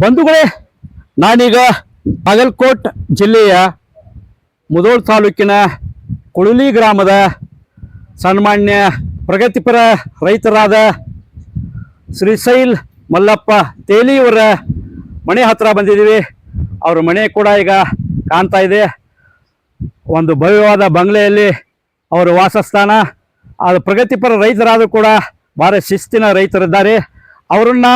ಬಂಧುಗಳೇ, ನಾನೀಗ ಬಾಗಲಕೋಟ್ ಜಿಲ್ಲೆಯ ಮುದೋಳ್ ತಾಲೂಕಿನ ಕುಳುಲಿ ಗ್ರಾಮದ ಸನ್ಮಾನ್ಯ ಪ್ರಗತಿಪರ ರೈತರಾದ ಶ್ರೀಶೈಲ್ ಮಲ್ಲಪ್ಪ ತೇಲಿಯವರ ಮನೆ ಹತ್ತಿರ ಬಂದಿದ್ದೀವಿ. ಅವರ ಮನೆ ಕೂಡ ಈಗ ಕಾಣ್ತಾ ಇದೆ. ಒಂದು ಭವ್ಯವಾದ ಬಂಗ್ಲೆಯಲ್ಲಿ ಅವರ ವಾಸಸ್ಥಾನ. ಅದು ಪ್ರಗತಿಪರ ರೈತರಾದರೂ ಕೂಡ ಭಾರಿ ಶಿಸ್ತಿನ ರೈತರಿದ್ದಾರೆ. ಅವರನ್ನ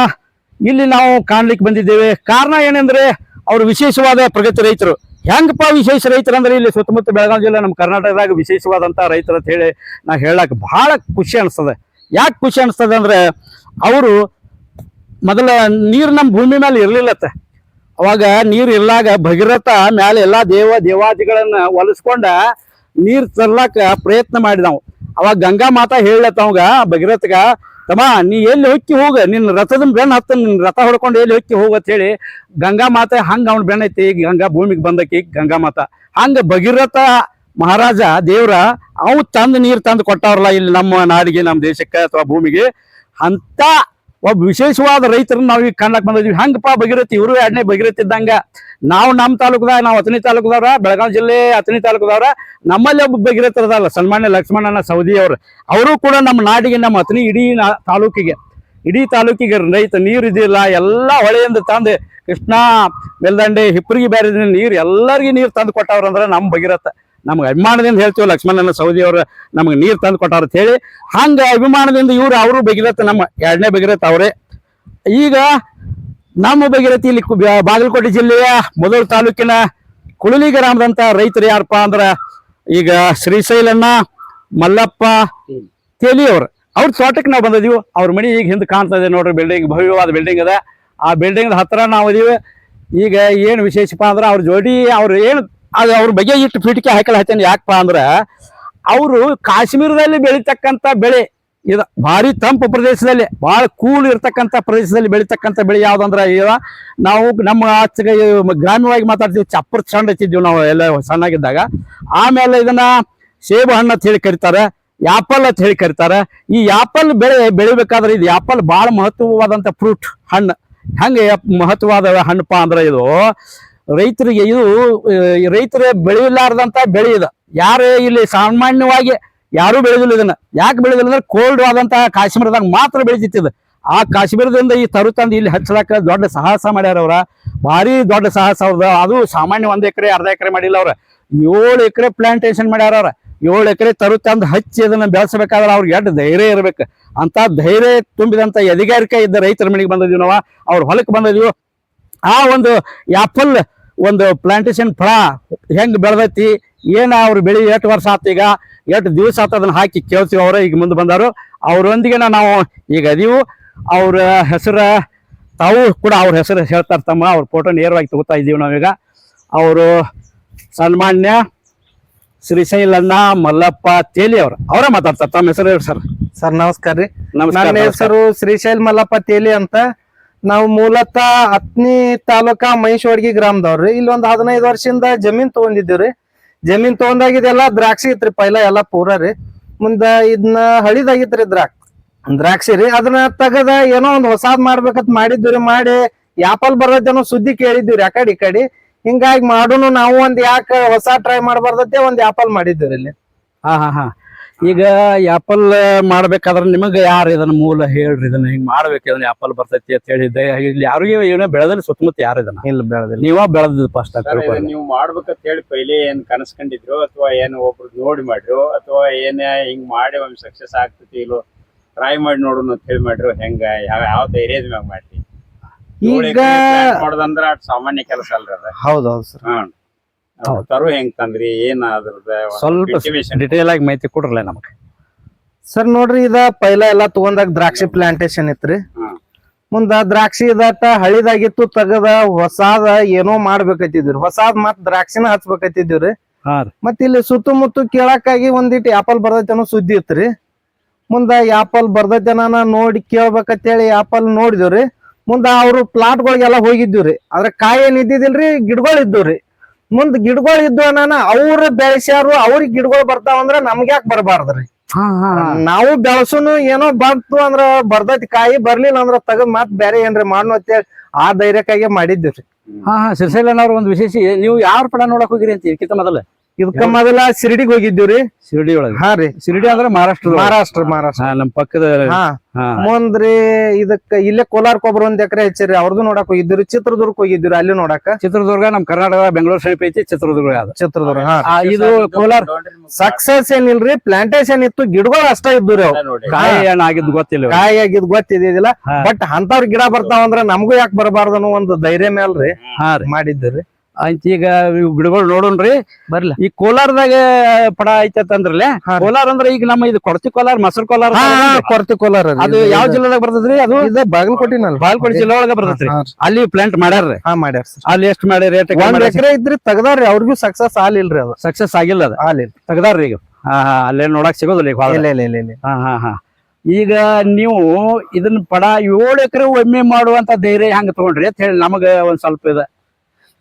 ಇಲ್ಲಿ ನಾವು ಕಾಣ್ಲಿಕ್ಕೆ ಬಂದಿದ್ದೇವೆ. ಕಾರಣ ಏನಂದ್ರೆ ಅವರು ವಿಶೇಷವಾದ ಪ್ರಗತಿ ರೈತರು. ಹೆಂಗಪ್ಪ ವಿಶೇಷ ರೈತರು ಅಂದ್ರೆ ಇಲ್ಲಿ ಸುತ್ತಮುತ್ತ ಬೆಳಗಾವಿ ಜಿಲ್ಲೆ ನಮ್ಮ ಕರ್ನಾಟಕದಾಗ ವಿಶೇಷವಾದಂಥ ರೈತರು ಅಂತ ಹೇಳಿ ನಾ ಹೇಳಕ್ ಬಹಳ ಖುಷಿ ಅನಿಸ್ತದೆ. ಯಾಕೆ ಖುಷಿ ಅನಿಸ್ತದೆ ಅಂದ್ರೆ ಅವರು ಮೊದಲ ನೀರು ನಮ್ಮ ಭೂಮಿ ಮೇಲೆ ಇರಲಿಲ್ಲತ್ತ. ಅವಾಗ ನೀರು ಇರ್ಲಾಗ ಭಗೀರಥ ಮ್ಯಾಲೆ ಎಲ್ಲಾ ದೇವ ದೇವಾದಿಗಳನ್ನ ಒಲಿಸ್ಕೊಂಡ ನೀರು ತರ್ಲಾಕ ಪ್ರಯತ್ನ ಮಾಡಿದವು. ಅವಾಗ ಗಂಗಾ ಮಾತಾ ಹೇಳತ್ತ ಅವಾಗ ಭಗೀರಥಗ ತಮ್ಮ, ನೀ ಎಲ್ಲಿ ಹೊಕ್ಕಿ ಹೋಗ, ನಿನ್ನ ರಥದ ಬೆಣ್ಣ ಹತ್ತ ನಿನ್ನ ರಥ ಹೊಡ್ಕೊಂಡು ಎಲ್ಲಿ ಹೊಕ್ಕಿ ಹೋಗು ಅಂತ ಹೇಳಿ ಗಂಗಾ ಮಾತ ಹಂಗ ಅವ್ನ ಬೆಣ್ಣ ಐತಿ ಗಂಗಾ ಭೂಮಿಗೆ ಬಂದಕ್ಕೆ ಗಂಗಾ ಮಾತ. ಹಂಗ ಭಗೀರಥ ಮಹಾರಾಜ ದೇವ್ರ ಅವ್ನು ತಂದು ನೀರು ತಂದು ಕೊಟ್ಟವ್ರಲ್ಲ ಇಲ್ಲಿ ನಮ್ಮ ನಾಡಿಗೆ, ನಮ್ಮ ದೇಶಕ್ಕೆ ಅಥವಾ ಭೂಮಿಗೆ. ಅಂತ ಒಬ್ಬ ವಿಶೇಷವಾದ ರೈತರನ್ನ ನಾವು ಈಗ ಕಾಣಕ್ ಬಂದಿದ್ವಿ. ಹಂಗಪ್ಪ ಭಗೀರಥಿ, ಇವರು ಎರಡನೇ ಭಗೀರಥಿ ಇದ್ದಂಗ. ನಾವು ನಮ್ಮ ತಾಲೂಕದಾಗ, ನಾವು ಅತನಿ ತಾಲೂಕದವ್ರ, ಬೆಳಗಾವಿ ಜಿಲ್ಲೆ ಅತನಿ ತಾಲೂಕದವ್ರ, ನಮ್ಮಲ್ಲಿ ಒಬ್ಬ ಭಗೀರಥರದಲ್ಲ ಸನ್ಮಾನ್ಯ ಲಕ್ಷ್ಮಣನ ಸೌದಿ ಅವರು. ಅವರು ಕೂಡ ನಮ್ಮ ನಾಡಿಗೆ, ನಮ್ಮ ಅತನಿ ಇಡೀ ತಾಲೂಕಿಗೆ ಇಡೀ ತಾಲೂಕಿಗೆ ರೈತ, ನೀರು ಇದಿಲ್ಲ ಎಲ್ಲ ಹೊಳೆಯಿಂದ ತಂದು ಕೃಷ್ಣ, ಮೆಲ್ದಂಡೆ ಹಿಪ್ಪರಿಗೆ ಬೇರೆ ನೀರು, ಎಲ್ಲರಿಗೂ ನೀರು ತಂದು ಕೊಟ್ಟವ್ರಂದ್ರೆ ನಮ್ಮ ಭಗೀರಥ. ನಮ್ಗೆ ಅಭಿಮಾನದಿಂದ ಹೇಳ್ತೀವಿ ಲಕ್ಷ್ಮಣನ ಸೌದಿ ಅವರು ನಮ್ಗೆ ನೀರು ತಂದು ಕೊಟ್ಟಾರ ಅಂತ ಹೇಳಿ, ಹಂಗೆ ಅಭಿಮಾನದಿಂದ ಇವ್ರು ಅವರು ಭಗೀರಥ ನಮ್ಮ ಎರಡನೇ ಭಗೀರಥ ಅವರೇ. ಈಗ ನಮ್ಮ ಭಗೀರಥಿ ಇಲ್ಲಿ ಬಾಗಲಕೋಟೆ ಜಿಲ್ಲೆಯ ಮೊದಲು ತಾಲೂಕಿನ ಕುಳಲಿ ಗ್ರಾಮದಂಥ ರೈತರು ಯಾರಪ್ಪ ಅಂದ್ರೆ ಈಗ ಶ್ರೀಶೈಲಣ್ಣ, ಮಲ್ಲಪ್ಪ, ತೇಲಿ ಅವ್ರು. ತೋಟಕ್ಕೆ ನಾವು ಬಂದಿದೀವಿ. ಅವ್ರ ಮನೆ ಈಗ ಹಿಂದೆ ಕಾಣ್ತಾ ಇದೆ ನೋಡ್ರಿ ಬಿಲ್ಡಿಂಗ್ ಭವ್ಯವಾದ ಬಿಲ್ಡಿಂಗ್ ಅದ. ಆ ಬಿಲ್ಡಿಂಗ್ ಹತ್ರ ನಾವು ಇದೀವಿ. ಈಗ ಏನು ವಿಶೇಷಪ್ಪ ಅಂದ್ರೆ ಅವ್ರ ಜೋಡಿ ಅವ್ರು ಏನು ಅದು ಅವ್ರ ಬಗ್ಗೆ ಇಟ್ಟು ಪೀಠಿಕೆ ಹಾಕಲ್ ಹಾಕ್ತೇನೆ ಯಾಕಪ್ಪ ಅಂದ್ರೆ ಅವರು ಕಾಶ್ಮೀರದಲ್ಲಿ ಬೆಳೀತಕ್ಕಂಥ ಬೆಳೆ, ಇದು ಭಾರಿ ತಂಪು ಪ್ರದೇಶದಲ್ಲಿ, ಭಾಳ ಕೂಲ್ ಇರ್ತಕ್ಕಂಥ ಪ್ರದೇಶದಲ್ಲಿ ಬೆಳೀತಕ್ಕಂಥ ಬೆಳೆ ಯಾವ್ದಂದ್ರ ಈಗ ನಾವು ನಮ್ಮ ಆಚೆಗೆ ಗ್ರಾಮ್ಯವಾಗಿ ಮಾತಾಡ್ತೀವಿ, ಚಪ್ಪರ್ ಚಂಡ್ ಹಚ್ಚಿದ್ವಿ ನಾವು ಎಲ್ಲ ಸಣ್ಣಾಗಿದ್ದಾಗ. ಆಮೇಲೆ ಇದನ್ನ ಸೇಬು ಹಣ್ಣು ಅಂತ ಹೇಳಿ ಕರಿತಾರೆ, ಯಾಪಲ್ ಅಂತ ಹೇಳಿ ಕರಿತಾರೆ. ಈ ಯಾಪಲ್ ಬೆಳೆ ಬೆಳಿಬೇಕಾದ್ರೆ ಇದು ಯಾಪಲ್ ಭಾಳ ಮಹತ್ವವಾದಂಥ ಫ್ರೂಟ್ ಹಣ್ಣು. ಹೆಂಗೆ ಮಹತ್ವವಾದ ಹಣ್ಣಪ್ಪ ಅಂದ್ರೆ ಇದು ರೈತರಿಗೆ ಇದು ರೈತರೇ ಬೆಳೆಯಲಾರ್ದಂತ ಬೆಳೆ ಇದು. ಯಾರು ಇಲ್ಲಿ ಸಾಮಾನ್ಯವಾಗಿ ಯಾರು ಬೆಳೆದಿಲ್ಲ ಇದನ್ನ. ಯಾಕೆ ಬೆಳೆದಿಲ್ಲ ಅಂದ್ರೆ ಕೋಲ್ಡ್ ಆದಂತಹ ಕಾಶ್ಮೀರದಾಗ ಮಾತ್ರ ಬೆಳೆದಿತ್ತಿದ್ ಆ ಕಾಶ್ಮೀರದಿಂದ ಈ ತರು ತಂದು ಇಲ್ಲಿ ಹಚ್ಚಲಕ್ಕ ದೊಡ್ಡ ಸಾಹಸ ಮಾಡ್ಯಾರ ಅವ್ರ. ಭಾರಿ ದೊಡ್ಡ ಸಾಹಸ ಅವ್ರದ ಅದು ಸಾಮಾನ್ಯ ಒಂದ್ ಎಕರೆ, ಅರ್ಧ ಎಕರೆ ಮಾಡಿಲ್ಲ ಅವ್ರ. ಏಳು ಎಕರೆ ಪ್ಲಾಂಟೇಶನ್ ಮಾಡ್ಯಾರ ಅವ್ರ. ಏಳು ಎಕರೆ ತರು ತಂದು ಹಚ್ಚಿ ಅದನ್ನ ಬೆಳೆಸಬೇಕಾದ್ರೆ ಅವ್ರಿಗೆ ಎಡ್ ಧೈರ್ಯ ಇರ್ಬೇಕು. ಅಂತ ಧೈರ್ಯ ತುಂಬಿದಂತ ಎದಿಗಾರಿಕೆ ಇದ್ದ ರೈತರ ಮನೆಗೆ ಬಂದಿದ್ವಿ ನಾವು. ಅವ್ರ ಹೊಲಕ್ಕೆ ಬಂದಿದ್ವಿ. ಆ ಒಂದು ಆಪಲ್ ಒಂದು ಪ್ಲಾಂಟೇಶನ್ ಫಳ ಹೆಂಗ್ ಬೆಳೆದೈತಿ ಏನ ಅವ್ರು ಬೆಳಿ ಎಷ್ಟು ವರ್ಷ ಆತ ಈಗ ಎಷ್ಟು ದಿವಸ ಆತ ಅದನ್ನ ಹಾಕಿ ಕೇಳ್ತೀವಿ ಅವರು ಈಗ ಮುಂದೆ ಬಂದರು. ಅವರೊಂದಿಗೆ ನಾವು ಈಗ ಅದೀವು ಅವ್ರ ಹೆಸರು ತಾವು ಕೂಡ ಅವ್ರ ಹೆಸರು ಹೇಳ್ತಾರೆ ತಮ್ಮ ಅವ್ರ ಫೋಟೋ ನೇರವಾಗಿ ತಗೋತಾ ಇದ್ದೀವಿ ನಾವೀಗ ಅವರು ಸನ್ಮಾನ್ಯ ಶ್ರೀಶೈಲಣ್ಣ ಮಲ್ಲಪ್ಪ ತೇಲಿ ಅವರು. ಅವರೇ ಮಾತಾಡ್ತಾರೆ ತಮ್ಮ ಹೆಸರು ಹೇಳಿ ಸರ್. ಸರ್ ನಮಸ್ಕಾರ ರೀ. ನಮಸ್ಕಾರ. ಹೆಸರು ಶ್ರೀಶೈಲ್ ಮಲ್ಲಪ್ಪ ತೇಲಿ ಅಂತ. ನಾವು ಮೂಲತಃ ಹತ್ನಿ ತಾಲೂಕಾ ಮೈಸೂರ್ಗಿ ಗ್ರಾಮದವ್ರಿ ಇಲ್ಲಿ ಒಂದ್ ಹದಿನೈದು ವರ್ಷದಿಂದ ಜಮೀನ್ ತಗೊಂಡಿದ್ದೀವ್ರಿ ಜಮೀನ್ ತಗೊಂಡಾಗಿದೆಲ್ಲ ದ್ರಾಕ್ಷಿ ಇತ್ರಿ ಪೈಲ, ಎಲ್ಲಾ ಪೂರ ರೀ. ಮುಂದ ಇದನ್ನ ಹಳಿದಾಗಿತ್ರಿ ದ್ರಾಕ್ಷಿ ದ್ರಾಕ್ಷಿ ರೀ. ಅದನ್ನ ತಗದ ಏನೋ ಒಂದ್ ಹೊಸಾದ್ ಮಾಡ್ಬೇಕಂತ ಮಾಡಿದ್ವಿ ಮಾಡಿ ಯಾಪಲ್ ಬರೋದೇನೋ ಸುದ್ದಿ ಕೇಳಿದ್ವಿ ಆ ಕಡೆ ಈ ಕಡೆ. ಹಿಂಗಾಗಿ ಮಾಡೋನು ನಾವು ಒಂದ್ ಯಾಕ ಹೊಸ ಟ್ರೈ ಮಾಡಬಾರ್ದತ್ತೆ ಒಂದ್ ಯಾಪಲ್ ಮಾಡಿದ್ವಿ ಇಲ್ಲಿ. ಹಾ ಹಾ ಹಾ. ಈಗ ಆಪಲ್ ಮಾಡ್ಬೇಕಾದ್ರೆ ನಿಮಗೆ ಯಾರು ಇದನ್ನ ಮೂಲ ಹೇಳ್ರಿ ಇದನ್ನ ಹಿಂಗ್ ಮಾಡ್ಬೇಕು ಇದನ್ನ ಆಪಲ್ ಬರ್ತೈತಿ ಅಂತ ಹೇಳಿದ್ದೆ. ಇಲ್ಲಿ ಯಾರಿಗೆ ಏನೋ ಬೆಳೆದಲ್ಲಿ ಸುತ್ತಮುತ್ತ ಯಾರು ಇದನ್ನ? ಇಲ್ಲ ಬೆಳೆದಿಲ್ಲ. ನೀವ ಬೆಳೆದ ಫಸ್ಟ್ ನೀವು ಮಾಡ್ಬೇಕಂತ ಹೇಳಿ ಪೈಲೆ ಏನ್ ಕನಸ್ಕೊಂಡಿದ್ರು ಅಥವಾ ಏನ್ ಒಬ್ರು ನೋಡಿ ಮಾಡ್ರು ಅಥವಾ ಏನ ಹಿಂಗ್ ಮಾಡಿ ಒಮ್ಮೆ ಸಕ್ಸಸ್ ಆಗ್ತೈತಿ ಇಲ್ಲೋ ಟ್ರೈ ಮಾಡಿ ನೋಡೋಣ ಅಂತ ಹೇಳಿ ಮಾಡ್ರು ಹೆಂಗ ಯಾವ ಯಾವ ಧೈರ್ಯದ ಮ್ಯಾಗ ಮಾಡ್ತಿ? ಈಗ ಮಾಡೋದಂದ್ರ ಅಷ್ಟ್ ಸಾಮಾನ್ಯ ಕೆಲಸ ಅಲ್ರಿ ಅದ. ಹೌದೌದು ಸರ್. ಹ್ಮ್. ತರು ಹೆಂಗ್ ತಂದ್ರಿ ಏನ್ ಅದ್ರದ ಸ್ವಲ್ಪ ಡಿಟೇಲ್ ಆಗಿ ಮಾಹಿತಿ ಕೊಡ್ರಲ್ಲ ನಮಗೆ. ಸರ್ ನೋಡ್ರಿ ಇದ ಪೈಲ ಎಲ್ಲಾ ತಗೊಂಡಾಗ ದ್ರಾಕ್ಷಿ ಪ್ಲಾಂಟೇಶನ್ ಇತ್ರಿ. ಮುಂದ ದ್ರಾಕ್ಷಿ ಇದಾಟ ಹಳಿದಾಗಿತ್ತು ತಗದ ಹೊಸಾದ ಏನೋ ಮಾಡ್ಬೇಕತ್ತಿದ್ರಿ ಹೊಸಾದ್ ಮತ್ ದ್ರಾಕ್ಷಿನ ಹಚ್ಬೇಕತ್ತಿದ್ವಿ ಹಾ ರೀ. ಮತ್ ಇಲ್ಲಿ ಸುತ್ತಮುತ್ತ ಕೇಳಕ್ಕಾಗಿ ಒಂದಿಟ್ಟು ಆಪಲ್ ಬರ್ದೈತೆ ಅನ್ನೋ ಸುದ್ದಿ ಇತ್ರಿ. ಮುಂದ ಆಪಲ್ ಬರ್ದೈತನ ನೋಡಿ ಕೇಳ್ಬೇಕಂತೇಳಿ ಆಪಲ್ ನೋಡಿದ್ವಿ ಮುಂದ ಅವ್ರು ಪ್ಲಾಟ್ಗಳಿಗೆಲ್ಲ ರೀ ಅದ್ರ ಕಾಯಿ ಏನ್ ಇದ್ದಿದಿಲ್ರಿ ಗಿಡಗಳು ಇದ್ದವ್ರಿ ಮುಂದ್ ಗಿಡಗಳು ಇದ್ದು ಅನ್ನ ಅವ್ರ ಬೆಳೆಸ್ಯಾರು ಅವ್ರಿಗೆ ಗಿಡಗಳು ಬರ್ತಾವ ಅಂದ್ರ ನಮ್ಗೆ ಯಾಕೆ ಹಾ. ನಾವು ಬೆಳಸುನು ಏನೋ ಬಂತು ಅಂದ್ರ ಬರ್ತೈತಿ ಕಾಯಿ ಬರ್ಲಿಲ್ಲ ಅಂದ್ರ ತಗದ್ ಮತ್ ಬೇರೆ ಏನ್ರಿ ಮಾಡ್ನು ಅಂತೇಳಿ ಆ ಧೈರ್ಯಕ್ಕಾಗಿ ಮಾಡಿದ್ದೀವ್ರಿ ಹಾ ಹಾ. ಶ್ರೀಶೈಲನವ್ರ ಒಂದು ವಿಶೇಷ ನೀವು ಯಾರ ಪಡ ನೋಡಕ್ ಹೋಗಿರಿ ಅಂತ ಇದಕ್ಕಿಂತ ಮೊದಲ. ಇದಕ್ಕ ಮೊದಲ ಶಿರಡಿಗ್ ಹೋಗಿದ್ದೀವ್ರಿ? ಶಿರಡಿ ಒಳಗ ಹಾ ರೀ. ಶಿರಡಿ ಅಂದ್ರೆ ಮಹಾರಾಷ್ಟ್ರ ಮಹಾರಾಷ್ಟ್ರ ಮಹಾರಾಷ್ಟ್ರ. ನಮ್ ಪಕ್ಕದ ಮುಂದ್ರಿ ಇದಕ್ಕ ಇಲ್ಲೇ ಕೋಲಾರ್ ಕೊಬ್ಬರಿ ಒಂದ್ ಎಕರೆ ಹೆಚ್ಚರಿ ಅವ್ರದ್ದು ನೋಡಕ್ ಹೋಗಿದ್ದೀರಿ ಚಿತ್ರದುರ್ಗ ಹೋಗಿದ್ದೀರಿ ಅಲ್ಲಿ ನೋಡಾಕ. ಚಿತ್ರದುರ್ಗ ನಮ್ ಕರ್ನಾಟಕ ಬೆಂಗಳೂರು ಸಮೀಪ ಐತಿ ಚಿತ್ರದುರ್ಗ ಅದ ಚಿತ್ರದುರ್ಗ ಹಾ. ಇದು ಕೋಲಾರ ಸಕ್ಸಸ್ ಏನಿಲ್ರಿ? ಪ್ಲಾಂಟೇಶನ್ ಇತ್ತು ಗಿಡಗಳು ಅಷ್ಟ ಇದ್ದು ರೀ ಕಾಯಿ ಆಗಿದ್ ಗೊತ್ತಿಲ್ಲ. ಕಾಯಿ ಆಗಿದ್ ಗೊತ್ತಿದ್ದಿಲ್ಲ. ಬಟ್ ಅಂತವ್ರ ಗಿಡ ಬರ್ತಾವ ಅಂದ್ರ ನಮಗೂ ಯಾಕೆ ಬರಬಾರ್ದು ಅನ್ನೋ ಒಂದು ಧೈರ್ಯ ಮೇಲ್ರಿ ಮಾಡಿದ್ದೀರಿ. ಆಯ್ತು ಈಗ ಇವ್ ಗಿಡಗಳು ನೋಡೋಣ್ರಿ ಬರ್ಲ. ಈ ಕೋಲಾರದಾಗ ಪಡ ಐತೆ ಅಂದ್ರಲ್ಲೇ. ಕೋಲಾರ ಅಂದ್ರೆ ಈಗ ನಮ್ಮ ಇದು ಕೊಡತಿ ಕೋಲಾರ ಮೊಸರು ಕೋಲಾರ ಕೊರತೆ ಕೋಲಾರ ರೀ. ಅದು ಯಾವ ಜಿಲ್ಲೆದಾಗ ಬರ್ತದ್ರಿ ಅದು? ಇದ ಬಾಗಲಕೋಟೆ ಜಿಲ್ಲೆ ಒಳಗ ಬರ್ತೈತ್ರಿ ಅಲ್ಲಿ ಪ್ಲಾಂಟ್ ಮಾಡ್ಯಾರ್ರಿ ಹಾ ಮಾಡ್ಯಾರ ಸರ್. ಅಲ್ಲಿ ಎಷ್ಟು ಮಾಡಿ ರೇಟ್ ಒಂದ್ ಎಕರೆ ಇದ್ರಿ ತೆಗ್ದಾರ್ರಿ ಅವ್ರಿಗೂ ಸಕ್ಸಸ್ ಆಗಿಲ್ರಿ ಅದು. ಸಕ್ಸಸ್ ಆಗಿಲ್ಲ ಅದು? ಆಲಿಲ್ ತೆಗ್ದಾರ್ರಿ ಈಗ? ಹಾ ಹಾ ಅಲ್ಲೇ ನೋಡಕ್ ಸಿಗೋದಿಲ್ಲ ಈಗ ಭಾಳ. ಇಲ್ಲ ಇಲ್ಲ ಇಲ್ಲ ಇಲ್ಲ. ಹಾ ಹಾ ಹಾ. ಈಗ ನೀವು ಇದನ್ನ ಪಡ ಏಳು ಎಕರೆ ಒಮ್ಮೆ ಮಾಡುವಂತ ಧೈರ್ಯ ಹೆಂಗ್ ತಗೊಂಡ್ರಿ ಅಂತ ಹೇಳಿ ನಮಗ ಒಂದ್ ಸ್ವಲ್ಪ ಇದೆ.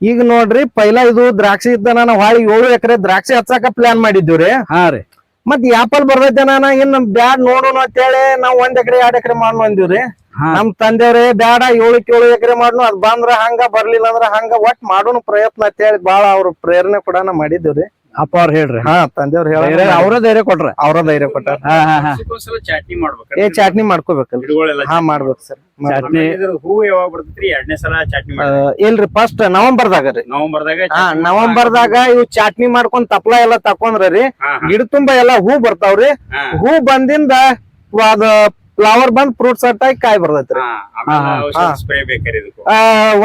ಈಗ ನೋಡ್ರಿ ಪೈಲಾ ಇದು ದ್ರಾಕ್ಷಿ ಇದ್ದ ನಾನು ಹೊಳಿ ಏಳು ಎಕರೆ ದ್ರಾಕ್ಷಿ ಹಚ್ಚಾಕ ಪ್ಲಾನ್ ಮಾಡಿದ್ದೀವ್ರಿ ಹಾ ರೀ. ಮತ್ ಆಪಲ್ ಬರ್ತೈತೆ ನಾನು ಇನ್ ಬ್ಯಾಡ್ ನೋಡೋಣ ಅಂತೇಳಿ ನಾವ್ ಒಂದ್ ಎಕರೆ ಎರಡ್ ಎಕರೆ ಮಾಡ್ ರೀ. ಹಾ. ನಮ್ ತಂದೆಯವ್ರೆ ಬ್ಯಾಡ ಏಳಕ್ ಏಳು ಎಕರೆ ಮಾಡ್ನು ಅದ್ ಬಂದ್ರ ಹಂಗ ಬರ್ಲಿಲ್ಲ ಅಂದ್ರ ಹಂಗ ಒಟ್ ಮಾಡೋಣ ಪ್ರಯತ್ನ ಅಂತೇಳಿ ಬಾಳ ಅವ್ರ ಪ್ರೇರಣೆ ಕೂಡ ನಾ ಮಾಡಿದ್ದೀವ್ರಿ ಅಪ್ಪ ಅವ್ರ ಹೇಳ್ರಿ. ಹಾ ತಂದೆಯವ್ರು ಹೇಳ ಅವ್ರ ಧೈರ್ಯ ಕೊಟ್ರ. ಅವ್ರ ಧೈರ್ಯ ಕೊಟ್ಟಾರ. ಚಾಟ್ನಿ ಮಾಡ್ಬೇಕು ಏ ಚಾಟ್ನಿ ಮಾಡ್ಕೋಬೇಕಲ್ಲ ಹಾ ಮಾಡ್ಬೇಕು ಸರ್. ಚಟ್ನಿ. ಹೂ ಯಾವಾಗ ಬರ್ತೈತ್ರಿ? ಎರಡನೇ ಸಲ ಚಾಟ್ನಿ ಮಾಡಿ ಇಲ್ರಿ ಫಸ್ಟ್ ನವಂಬರ್ದಾಗ ರೀ. ನವಂಬರ್ದಾಗ ಹಾ ನವಂಬರ್ದಾಗ ಇವ್ ಚಾಟ್ನಿ ಮಾಡ್ಕೊಂಡ್ ತಪ್ಲ ಎಲ್ಲಾ ತಕೊಂಡ್ರ ಗಿಡ ತುಂಬಾ ಎಲ್ಲಾ ಹೂ ಬರ್ತಾವ್ರಿ ಹಾ, ಹೂ ಬಂದಿಂದ ಅದ ಫ್ಲವರ್ ಬಂದ್ ಫ್ರೂಟ್ ಸೆಟ್ ಆಗಿ ಕಾಯಿ ಬರ್ತೈತ್ರಿ.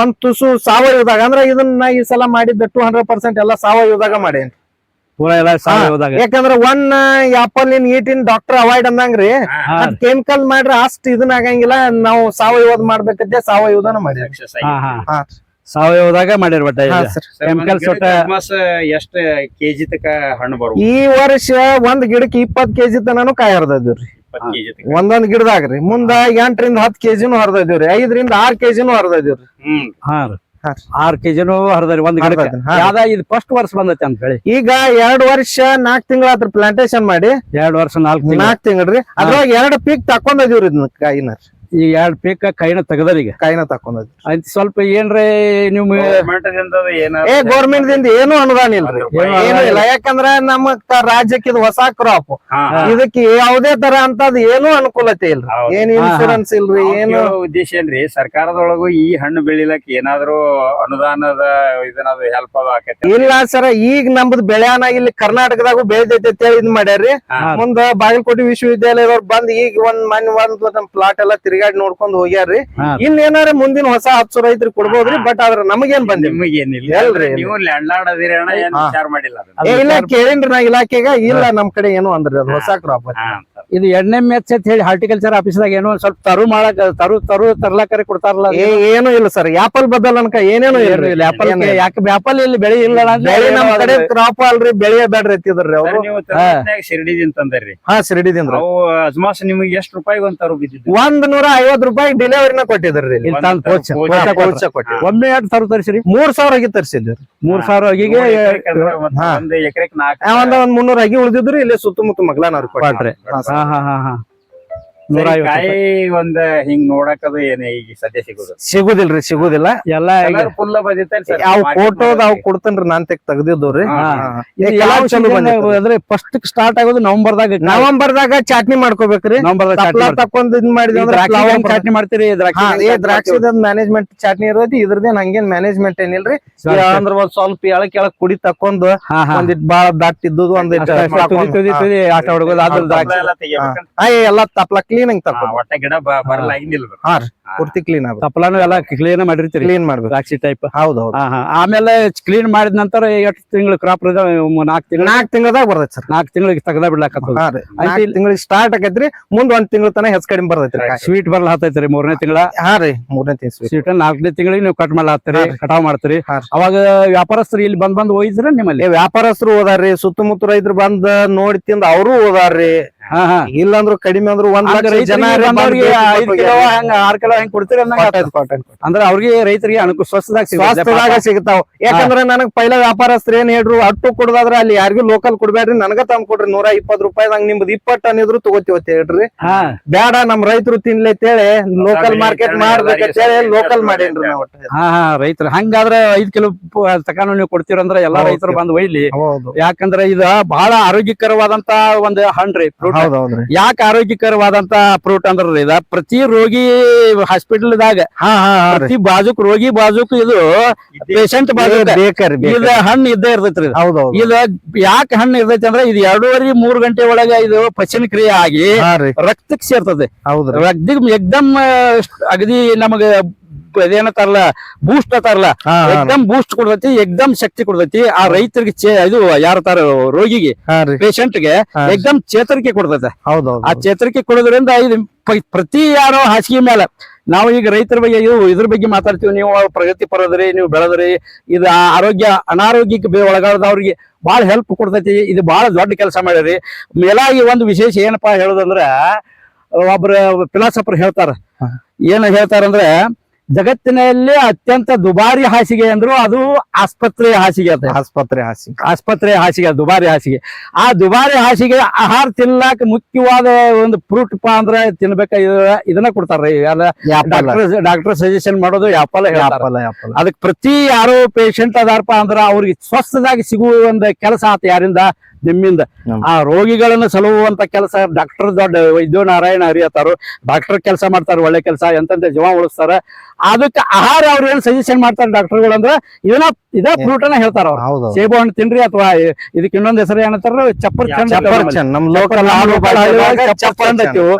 ಒಂದ್ ತುಸು ಸಾವಯವದಾಗ ಅಂದ್ರ ಇದನ್ನ ಈ ಸಲ ಮಾಡಿದ್ದ ಟೂ ಹಂಡ್ರೆಡ್ ಪರ್ಸೆಂಟ್ ಎಲ್ಲಾ ಸಾವಯವದಾಗ ಮಾಡೇನ್ರಿ. ಪೂರ ಎಲ್ಲ ಯಾಕಂದ್ರ one apple in eating doctor avoid ಅಂದಂಗ್ರಿ. ಅದ್ ಕೆಮಿಕಲ್ ಮಾಡ್ರಿ ಅಷ್ಟ್ ಇದನ್ನ ಆಗಂಗಿಲ್ಲ ನಾವು ಸಾವಯವದ ಮಾಡ್ಬೇಕಂತೆ ಸಾವಯವದನ ಮಾಡಿ. ಸಾವಯವದಾಗ ಮಾಡಿರ್ ಕೆಮಿಕಲ್ ಸೊಟ್ಟ- ಎಷ್ಟ್ ಕೆಜಿ ತಕ ಹಣ್ಣು ಬರ್ ಈ ವರ್ಷ ಒಂದ್ ಗಿಡಕ್ಕೆ ಇಪ್ಪತ್ ಕೆಜಿ ತನಾನು ಕಾಯಿ ತಕ. ಒಂದೊಂದ್ ಗಿಡದಾಗ್ರಿ. ಮುಂದ ಎಂಟರಿಂದ ಹತ್ ಕೆಜಿನು ಹರ್ದಿವ್ರಿ ಐದರಿಂದ ಆರ್ ಕೆಜಿನೂ ಹರ್ದಿವ್ರಿ ಹ್ಮ್. ಹಾ ರೀ. ಹಾ. ಆರ್ ಕೆಜಿನು ಹರಿದ್ರಿ ಒಂದ್ ಗಿಡಕ್ಕೆ. ಯಾವ್ದ ಇದು ಫಸ್ಟ್ ವರ್ಷ ಬಂದೈತಿ ಅಂತ ಹೇಳಿ. ಈಗ ಎರಡ್ ವರ್ಷ ನಾಕ್ ತಿಂಗಳ ಪ್ಲಾಂಟೇಶನ್ ಮಾಡಿ. ಎರಡ್ ವರ್ಷ ನಾಲ್ಕು ತಿಂಗಳು. ನಾಕ್ ತಿಂಗಳ್ರಿ ಅದ್ರೊಳಗೆ ಎರಡ್ ಪೀಕ್ ತಕೊಂಡ್ ಇದನ್ನ ಕಾಯಿನ. ಈಗ ಎರಡ್ ಪೀಕ್ ಕೈನ ತೆಗದಾರ ಈಗ. ಕಾಯಿನ ತಕೊಂಡ್ ಅಂತ ಸ್ವಲ್ಪ ಏನ್ರಿ ನೀವು ಗೋರ್ಮೆಂಟ್ ದಿಂದ ಅದು ಏ ಗೌರ್ಮೆಂಟ್ ದಿಂದ ಏನು ಅನುದಾನ ಇಲ್ರಿ. ಏನು ಇಲ್ಲ. ಯಾಕಂದ್ರ ನಮ್ಮ ರಾಜ್ಯಕ್ಕಿದ ರಾಜ್ಯಕ್ಕೆ ಇದು ಹೊಸ ಕ್ರಾಪ್. ಇದಕ್ಕೆ ಯಾವುದೇ ತರ ಅಂತದ್ ಏನು ಅನುಕೂಲತೆ ಇಲ್ರಿ. ಏನು ಇನ್ಶೂರೆನ್ಸ್ ಇಲ್ರಿ ಏನು ಉದ್ದೇಶ ಏನ್ರಿ? ಸರ್ಕಾರದೊಳಗು ಈ ಹಣ್ಣು ಬೆಳಿಲಕ್ ಏನಾದ್ರು ಅನುದಾನದ ಇದನ್ನ ಹೆಲ್ಪ್ ಅದು ಆಕೈತಿ ಇಲ್ಲ ಸರ್ ಈಗ ನಮ್ದು ಬೆಳೆಯನ ಇಲ್ಲಿ ಕರ್ನಾಟಕದಾಗೂ ಬೆಳೆದೈತೆ ಅಂತ ಹೇಳಿ ಇದ್ ಮಾಡ್ಯಾರ್ರಿ. ಮುಂದ ಬಾಗಲಕೋಟೆ ವಿಶ್ವವಿದ್ಯಾಲಯದವ್ರು ಬಂದ್ ಈಗ ಒಂದ್ ಮನ್ ಒಂದ್ ನಮ್ ಪ್ಲಾಟ್ ಎಲ್ಲಾ ತಿರುಗಾಡಿ ನೋಡ್ಕೊಂಡ್ ಹೋಗ್ಯಾರ್ರಿ. ಇನ್ ಏನಾರ ಮುಂದಿನ ಹೊಸ ಹತ್ತು ಐತ್ರಿ ಕೊಡ್ಬೋದ್ರಿ ಬಟ್ ಆದ್ರ ನಮಗೇನ್ ಬಂದ್ ನಿಮಗೇನಿಲ್ಲ. ಎಲ್ರಿ? ನೀವು ಅದಿರಿ ಅಣ್ಣ ಏನ್ ವಿಚಾರ ಮಾಡಿಲ್ಲ ಇಲ್ಲ ಕೇಳಿನ್ರಿ ನಾ ಇಲಾಖೆಗ. ಇಲ್ಲ ನಮ್ ಕಡೆ ಏನು ಅಂದ್ರಿ ಅದು ಹೊಸ ಕ್ರಾಪ್ ಇದು ಎಣ್ಣೆ ಮೆಚ್ ಅಂತ ಹೇಳಿ ಹಾರ್ಟಿಕಲ್ಚರ್ ಆಫೀಸ್ದಾಗ ಏನೋ ಒಂದ್ ಸ್ವಲ್ಪ ತರು ಮಾಡಕ್ ತರು ತರು ತರ್ಲಾಕರಿ ಕೊಡ್ತಾರಲ್ಲ ಏ ಏನು? ಇಲ್ಲ ಸರ್ ಆಪಲ್ ಬದಲ್ ಅನ್ಕ ಏನೇನು ಏನು ಇಲ್ಲ ಆಪಲ್. ಯಾಕೆ ಆಪಲ್ ಇಲ್ಲಿ ಬೆಳೆ ಇಲ್ಲ ಅಂತ ಬೆಳೆ ನಮ್ ಕಡೆ ಕ್ರಾಪ್ ಅಲ್ರಿ ಬೆಳೆಯ ಬೇಡ್ರಿ ಎತ್ತಿದ್ರಿ ಅವ್ರು. ನೀವು ತರಕಾರಿನ್ಯಾಗ ಶಿರ್ಡಿದಿಂದ ತಂದರ್ರಿ ಹಾ ಸಿರಿಡಿದಿಂದ ಅವು ಅಜ್ಮಾಸ್ ನಿಮಗೆ ಎಷ್ಟು ರೂಪಾಯಿ ಒಂದ್ ತರು ಬಿದ್ದಿದ್ದು? ಒಂದ್ ನೂರ ಐವತ್ ರೂಪಾಯಿ ಡಿಲೆವರಿನ ಕೊಟ್ಟಿದ್ರಿ ಇಲ್ಲಿ. ಇಲ್ಲಿ ತಂದ್ ಪೋಚ ಪೋಚ ಪೋಚ ಕೊಟ್ರ. ಕೊಟ್ರ. ಕೊಟ್ಟಿದ್ರಿ ಒಮ್ಮೆ ಎರಡು ತರು ತರಿಸಿರಿ? ಮೂರ್ ಸಾವಿರ ಆಗಿ ತರಿಸಿದ್ರಿ ಮೂರ್ ಸಾವಿರ ಅಗಿಗೆ ಮೂರ್ ಎಕ್ರೆಕ್ ಅಂದ್ರೆ ಮತ್ತೆ ಹಾ. ಒಂದ್ ಎಕರೆಕ್ ನಾಲ್ಕು ಆ, ಒಂದ್ ಒಂದ್ ಮುನ್ನೂರ ಆಗಿ ಉಳಿದಿದ್ರಿ ಇಲ್ಲಿ ಸುತ್ತಮುತ್ತ ಮಗ್ಲಾನ ಕೊಟ್ರಿ. ಹಾ. ಹಾ ಹಾ ಹಾ ನೂರ ಸರಿ, ಐವತ್ತು ಕಾಯಿ ಒಂದ್ ಹಿಂಗ್ ನೋಡಕದು ಏನ್ ಈಗ ಸದ್ಯ ಸಿಗುದು? ಸಿಗುದಿಲ್ರಿ ಸಿಗುದಿಲ್ಲ. ಎಲ್ಲಾ ಫುಲ್ ಬಂದಿತ್ತೇನ್ ಅವ್ ಫೋಟೋದ ಅವ್ ಕೊಡ್ತೇನ್ರಿ ನಾನ್ ತೆಗ್ ತೆಗ್ದಿದ್ದವ್ರಿ. ಅಂದ್ರೆ ಫಸ್ಟ್ ಸ್ಟಾರ್ಟ್ ಆಗೋದು ನವೆಂಬರ್ದಾಗ ನವೆಂಬರ್ದಾಗ ಚಾಟ್ನಿ ಮಾಡ್ಕೋಬೇಕ್ರಿ. ತಪ್ಲ ತಕೊಂಡ್ ಇದ್ ಮಾಡಿದ್ವಿ ಅಂದ್ರೆ ಚಾಟ್ನಿ ಮಾಡ್ತೀರಿ ದ್ರಾಕ್ಷಿ ಮ್ಯಾನೇಜ್ಮೆಂಟ್ ಚಾಟ್ನಿ ಇರೋದು ಇದ್ರದೇ ಹಂಗೇನ್ ಮ್ಯಾನೇಜ್ಮೆಂಟ್ ಏನಿಲ್ರಿ? ಅಂದ್ರ ಒಂದ್ ಸ್ವಲ್ಪ ಎಳಕ್ ಎಳಕ್ ಕುಡಿ ತಕೊಂಡು ಒಂದಿಟ್ ಬಾಳ ದಾಟ್ ಇದ್ದುದು ಒಂದಿಟ್ ಆಟ ಹೊಡ್ಗೋದು ಅದ್ರ ದ್ರಾಕ್ಷಿ. ಎಲ್ಲ ತೆಗಿಬೇಕಂತ ಎಲ್ಲಾ ತಪ್ಲ ಕ್ಲೀನ್ ಆಗಿ ತಗೊಂಡ್ರಿ ತಕೊಂಡ್ ಒಟ್ಟ ಗಿಡ ಬರಲ್ಲ ಆಗಿಲ್ಲ ಹಾ ಪೂರ್ತಿ ಕ್ಲೀನ್ ಆಗ ತಪ್ಪಲಾನು ಎಲ್ಲ ಕ್ಲೀನ್ ಮಾಡಿರ್ತೀರಿ. ಕ್ಲೀನ್ ಮಾಡ್ಬೇಕು. ದ್ರಾಕ್ಷಿ ಟೈಪ್ ಹೌದು ಹೌದ್ ಆಮೇಲೆ ಕ್ಲೀನ್ ಮಾಡಿದ ನಂತರ ಎಷ್ಟು ತಿಂಗಳು ಕ್ರಾಪ್ ನಾಲ್ಕು ತಿಂಗಳು? ನಾಲ್ಕು ತಿಂಗಳದಾಗ ಬರ್ತೈತಿ ಸರ್. ನಾಲ್ಕು ತಿಂಗಳಿಗೆ ತಗದ ಇಲ್ಲಿ- ತಿಂಗಳಿಗೆ ಸ್ಟಾರ್ಟ್ ಆಕೈತ್ರಿ ಮುಂದ್ ಒಂದ್ ತಿಂಗಳ ತನ ಹೆಚ್ಚು ಕಡಿಮೆ ಬರ್ತೈತ್ರಿ ಸ್ವೀಟ್ ಬರ್ಲ ಹತ್ತೈತ್ರಿ ಮೂರನೇ ತಿಂಗಳ? ಹಾ ರೀ ಮೂರನೇ ತಿಂಗ್ಳು ಸ್ವೀಟ್ ನಾಲ್ಕನೇ ತಿಂಗಳಿಗೆ ನೀವು ಕಟ್ ಮಾಡ್ಲಾತ್ತೀರಿ ಹತ್ತಿರಿ ಕಟಾವ್ ಮಾಡ್ತೀರಿ. ಅವಾಗ ವ್ಯಾಪಾರಸ್ಥರು ಇಲ್ಲಿ ಬಂದ್ ಬಂದ್ ಹೋಯ್ತಿರ ನಿಮ್ಮಲ್ಲಿ? ವ್ಯಾಪಾರಸ್ಥರು ಓದಾರ್ರಿ ಸುತ್ತಮುತ್ತ ರೈತರು ಬಂದ್ ನೋಡಿ ತಿಂದ ಅವರು ಓದಾರ್ರಿ ಹಾ ಹಾ. ಇಲ್ಲಾಂದ್ರು ಕಡಿಮೆ ಅಂದ್ರು ಒಂದ್ ಲಕ್ಷ ಜನ ಬಂದವ್ರಿಗೆ ಐದ್ ಕಿಲೋ ಹಂಗ ಆರ್ ಕಿಲೋ ಹೆಂಗ್ ಕೊಡ್ತೀರಿ. ಅಂದ್ರೆ ಅವ್ರಿಗೆ ರೈತರಿಗೆ ಅನುಕೂಲ ಸ್ವಸ್ಥದಾಗ ಸಿಗ್ತಾವ. ಯಾಕಂದ್ರ ನನಗ್ ಪೈಲ ವ್ಯಾಪಾರಸ್ಥರ ಏನ್ ಹೇಳ್ರು ಅಟ್ಟು ಕೊಡದಾದ್ರೆ ಅಲ್ಲಿ ಯಾರಿಗೂ ಲೋಕಲ್ ಕೊಡ್ಬೇಡ್ರಿ ನನಗ ತಂದ್ ಕೊಡ್ರಿ. ನೂರ ಇಪ್ಪತ್ ರೂಪಾಯಿದಾಗ ನಿಮ್ದು ಇಪ್ಪತ್ತು ಟನ್ ಇದ್ರು ತಗೋತೀವಿ ಅಂತ ಹೇಳ್ರಿ. ಹಾ. ಬೇಡ ನಮ್ ರೈತರು ತಿನ್ಲೈತೇಳಿ. ಲೋಕಲ್ ಮಾರ್ಕೆಟ್ ಮಾಡ್ಬೇಕಂತೇಳಿ ಲೋಕಲ್ ಮಾಡೇನ್ರಿ ನಾವು ಹಾ ಹಾ ರೈತರು. ಹಂಗಾದ್ರೆ ಐದ್ ಕಿಲೋ ತಕಾನು ನೀವು ಕೊಡ್ತೀರಂದ್ರ ಎಲ್ಲಾ ರೈತರು ಬಂದ್ ಒಯ್ಲಿ. ಹೌದು. ಯಾಕಂದ್ರೆ ಇದ ಬಹಳ ಆರೋಗ್ಯಕರವಾದಂತ ಒಂದ್ ಹಣ್ರಿ ಫ್ರೂಟ್ ಯಾಕೆ ಆರೋಗ್ಯಕರವಾದಂತ ಫ್ರೂಟ್ ಅಂದ್ರ ಇದ? ಪ್ರತಿ ರೋಗಿ ಹಾಸ್ಪಿಟಲ್ ದಾಗ ಹಾ ಹಾ ಪ್ರತಿ ಬಾಜುಕ್ ರೋಗಿ ಬಾಜುಕ್ ಇದು ಪೇಷಂಟ್ ಬಾಜುಕ್ ಇದ ಹಣ್ಣು ಇದ್ದೇ ಇರ್ತೈತ್ರಿ ಇದ. ಯಾಕೆ ಹಣ್ಣು ಇರ್ತೈತಿ ಅಂದ್ರೆ ಇದು ಎರಡೂವರೆ ಮೂರ್ ಗಂಟೆ ಒಳಗ ಇದು ಪಚನ ಕ್ರಿಯೆ ಆಗಿ ರಕ್ತಕ್ಕೆ ಸೇರ್ತದೆ. ಹೌದ್ರಿ. ರಕ್ತಕ್ ಎಕ್ದಮ್ ಅಗದಿ ನಮಗ ಅದೇನತ್ತಾರಲ್ಲ ಬೂಸ್ಟ್ ತರಲ್ಲ ಹಾ ಹಾ. ರೀ. ಎಕ್ದಮ್ ಬೂಸ್ಟ್ ಕೊಡ್ತೈತಿ ಎಕ್ದಮ್ ಶಕ್ತಿ ಕೊಡ್ತೈತಿ ಆ ರೈತರಿಗೆ ಚೇ ಇದು ಯಾರ ತರ ರೋಗಿಗೆ ಪೇಷಂಟ್ಗೆ. ಎಕ್ದಮ್ ಚೇತರಿಕೆ ಕೊಡ್ತೈತೆ. ಆ ಚೇತರಿಕೆ ಕೊಡೋದ್ರಿಂದ ಇದು ಪ್ರತಿ ಯಾರೋ ಹಾಸಿಗೆ ಮೇಲೆ ನಾವು ಈಗ ರೈತರ ಬಗ್ಗೆ ಇದ್ರ ಬಗ್ಗೆ ಮಾತಾಡ್ತೀವಿ ನೀವು ಪ್ರಗತಿ ಪರದ್ರಿ ನೀವು ಬೆಳೆದ್ರಿ ಇದು ಆರೋಗ್ಯ ಅನಾರೋಗ್ಯಕ್ಕೆ ಒಳಗಾದವ್ರಿಗೆ ಬಹಳ ಹೆಲ್ಪ್ ಕೊಡ್ತೈತಿ ಇದು ಬಹಳ ದೊಡ್ಡ ಕೆಲಸ ಮಾಡಿರಿ ಮೇಲಾಗಿ ಒಂದು ವಿಶೇಷ ಏನಪ್ಪಾ ಹೇಳುದಂದ್ರ ಒಬ್ರ ಫಿಲಾಸಫರ್ ಹೇಳ್ತಾರ ಏನ ಏನ್ ಹೇಳ್ತಾರಂದ್ರೆ ಜಗತ್ತಿನಲ್ಲಿ ಅತ್ಯಂತ ದುಬಾರಿ ಹಾಸಿಗೆ ಅಂದ್ರು ಅದು ಆಸ್ಪತ್ರೆ ಹಾಸಿಗೆ ಅಂತ ಆಸ್ಪತ್ರೆ ಹಾಸಿಗೆ. ಆಸ್ಪತ್ರೆ ಹಾಸಿಗೆ ದುಬಾರಿ ಹಾಸಿಗೆ. ಆ ದುಬಾರಿ ಹಾಸಿಗೆ ಆಹಾರ ತಿನ್ಲಾಕ ಮುಖ್ಯವಾದ ಒಂದು ಫ್ರೂಟ್ ಪಾ ಅಂದ್ರೆ ತಿನ್ಬೇಕ ಇದು- ಇದನ್ನ ಕೊಡ್ತಾರ ಡಾಕ್ಟರ್ ಡಾಕ್ಟರ್ ಸಜೆಷನ್ ಮಾಡೋದು ಆಪಲ್ ಅದಕ್ಕೆ ಪ್ರತಿ ಯಾರೋ ಪೇಷಂಟ್ ಅದಾರಪ್ಪ ಅಂದ್ರ ಅವ್ರಿಗೆ ಸ್ವಸ್ಥದಾಗಿ ಸಿಗುವ ಒಂದು ಕೆಲಸ ಆತ ಯಾರಿಂದ? ನಿಮ್ಮಿಂದ. ಆ ರೋಗಿಗಳನ್ನ ಸಲುವಂತ ಕೆಲಸ ಡಾಕ್ಟರ್ ದೊಡ್ಡ ವೈದ್ಯ ನಾರಾಯಣ ಹರಿಯತ್ತಾರು. ಡಾಕ್ಟರ್ ಕೆಲಸ ಮಾಡ್ತಾರ ಒಳ್ಳೆ ಕೆಲಸ ಎಂತಂತ ಜೀವ ಉಳಿಸ್ತಾರ. ಅದಕ್ಕೆ ಆಹಾರ ಅವ್ರು ಏನ್ ಸಜೆಷನ್ ಮಾಡ್ತಾರೆ ಡಾಕ್ಟರ್ಗಳು ಅಂದ್ರೆ ಇದನ್ನ ಇದ ಫ್ರೂಟ್ ಅನ್ನ ಹೇಳ್ತಾರ ಅವ್ರು. ಹೌದು ಸೇಬು ಹಣ್ಣು ತಿನ್ರಿ ಅಥವಾ ಇದಕ್ಕೆ ಇನ್ನೊಂದ್ ಹೆಸರು ಏನಂತಾರ ಚಪ್ಪರ್ ಚಪ್ಪರ್ ಅಂತೀವಿ.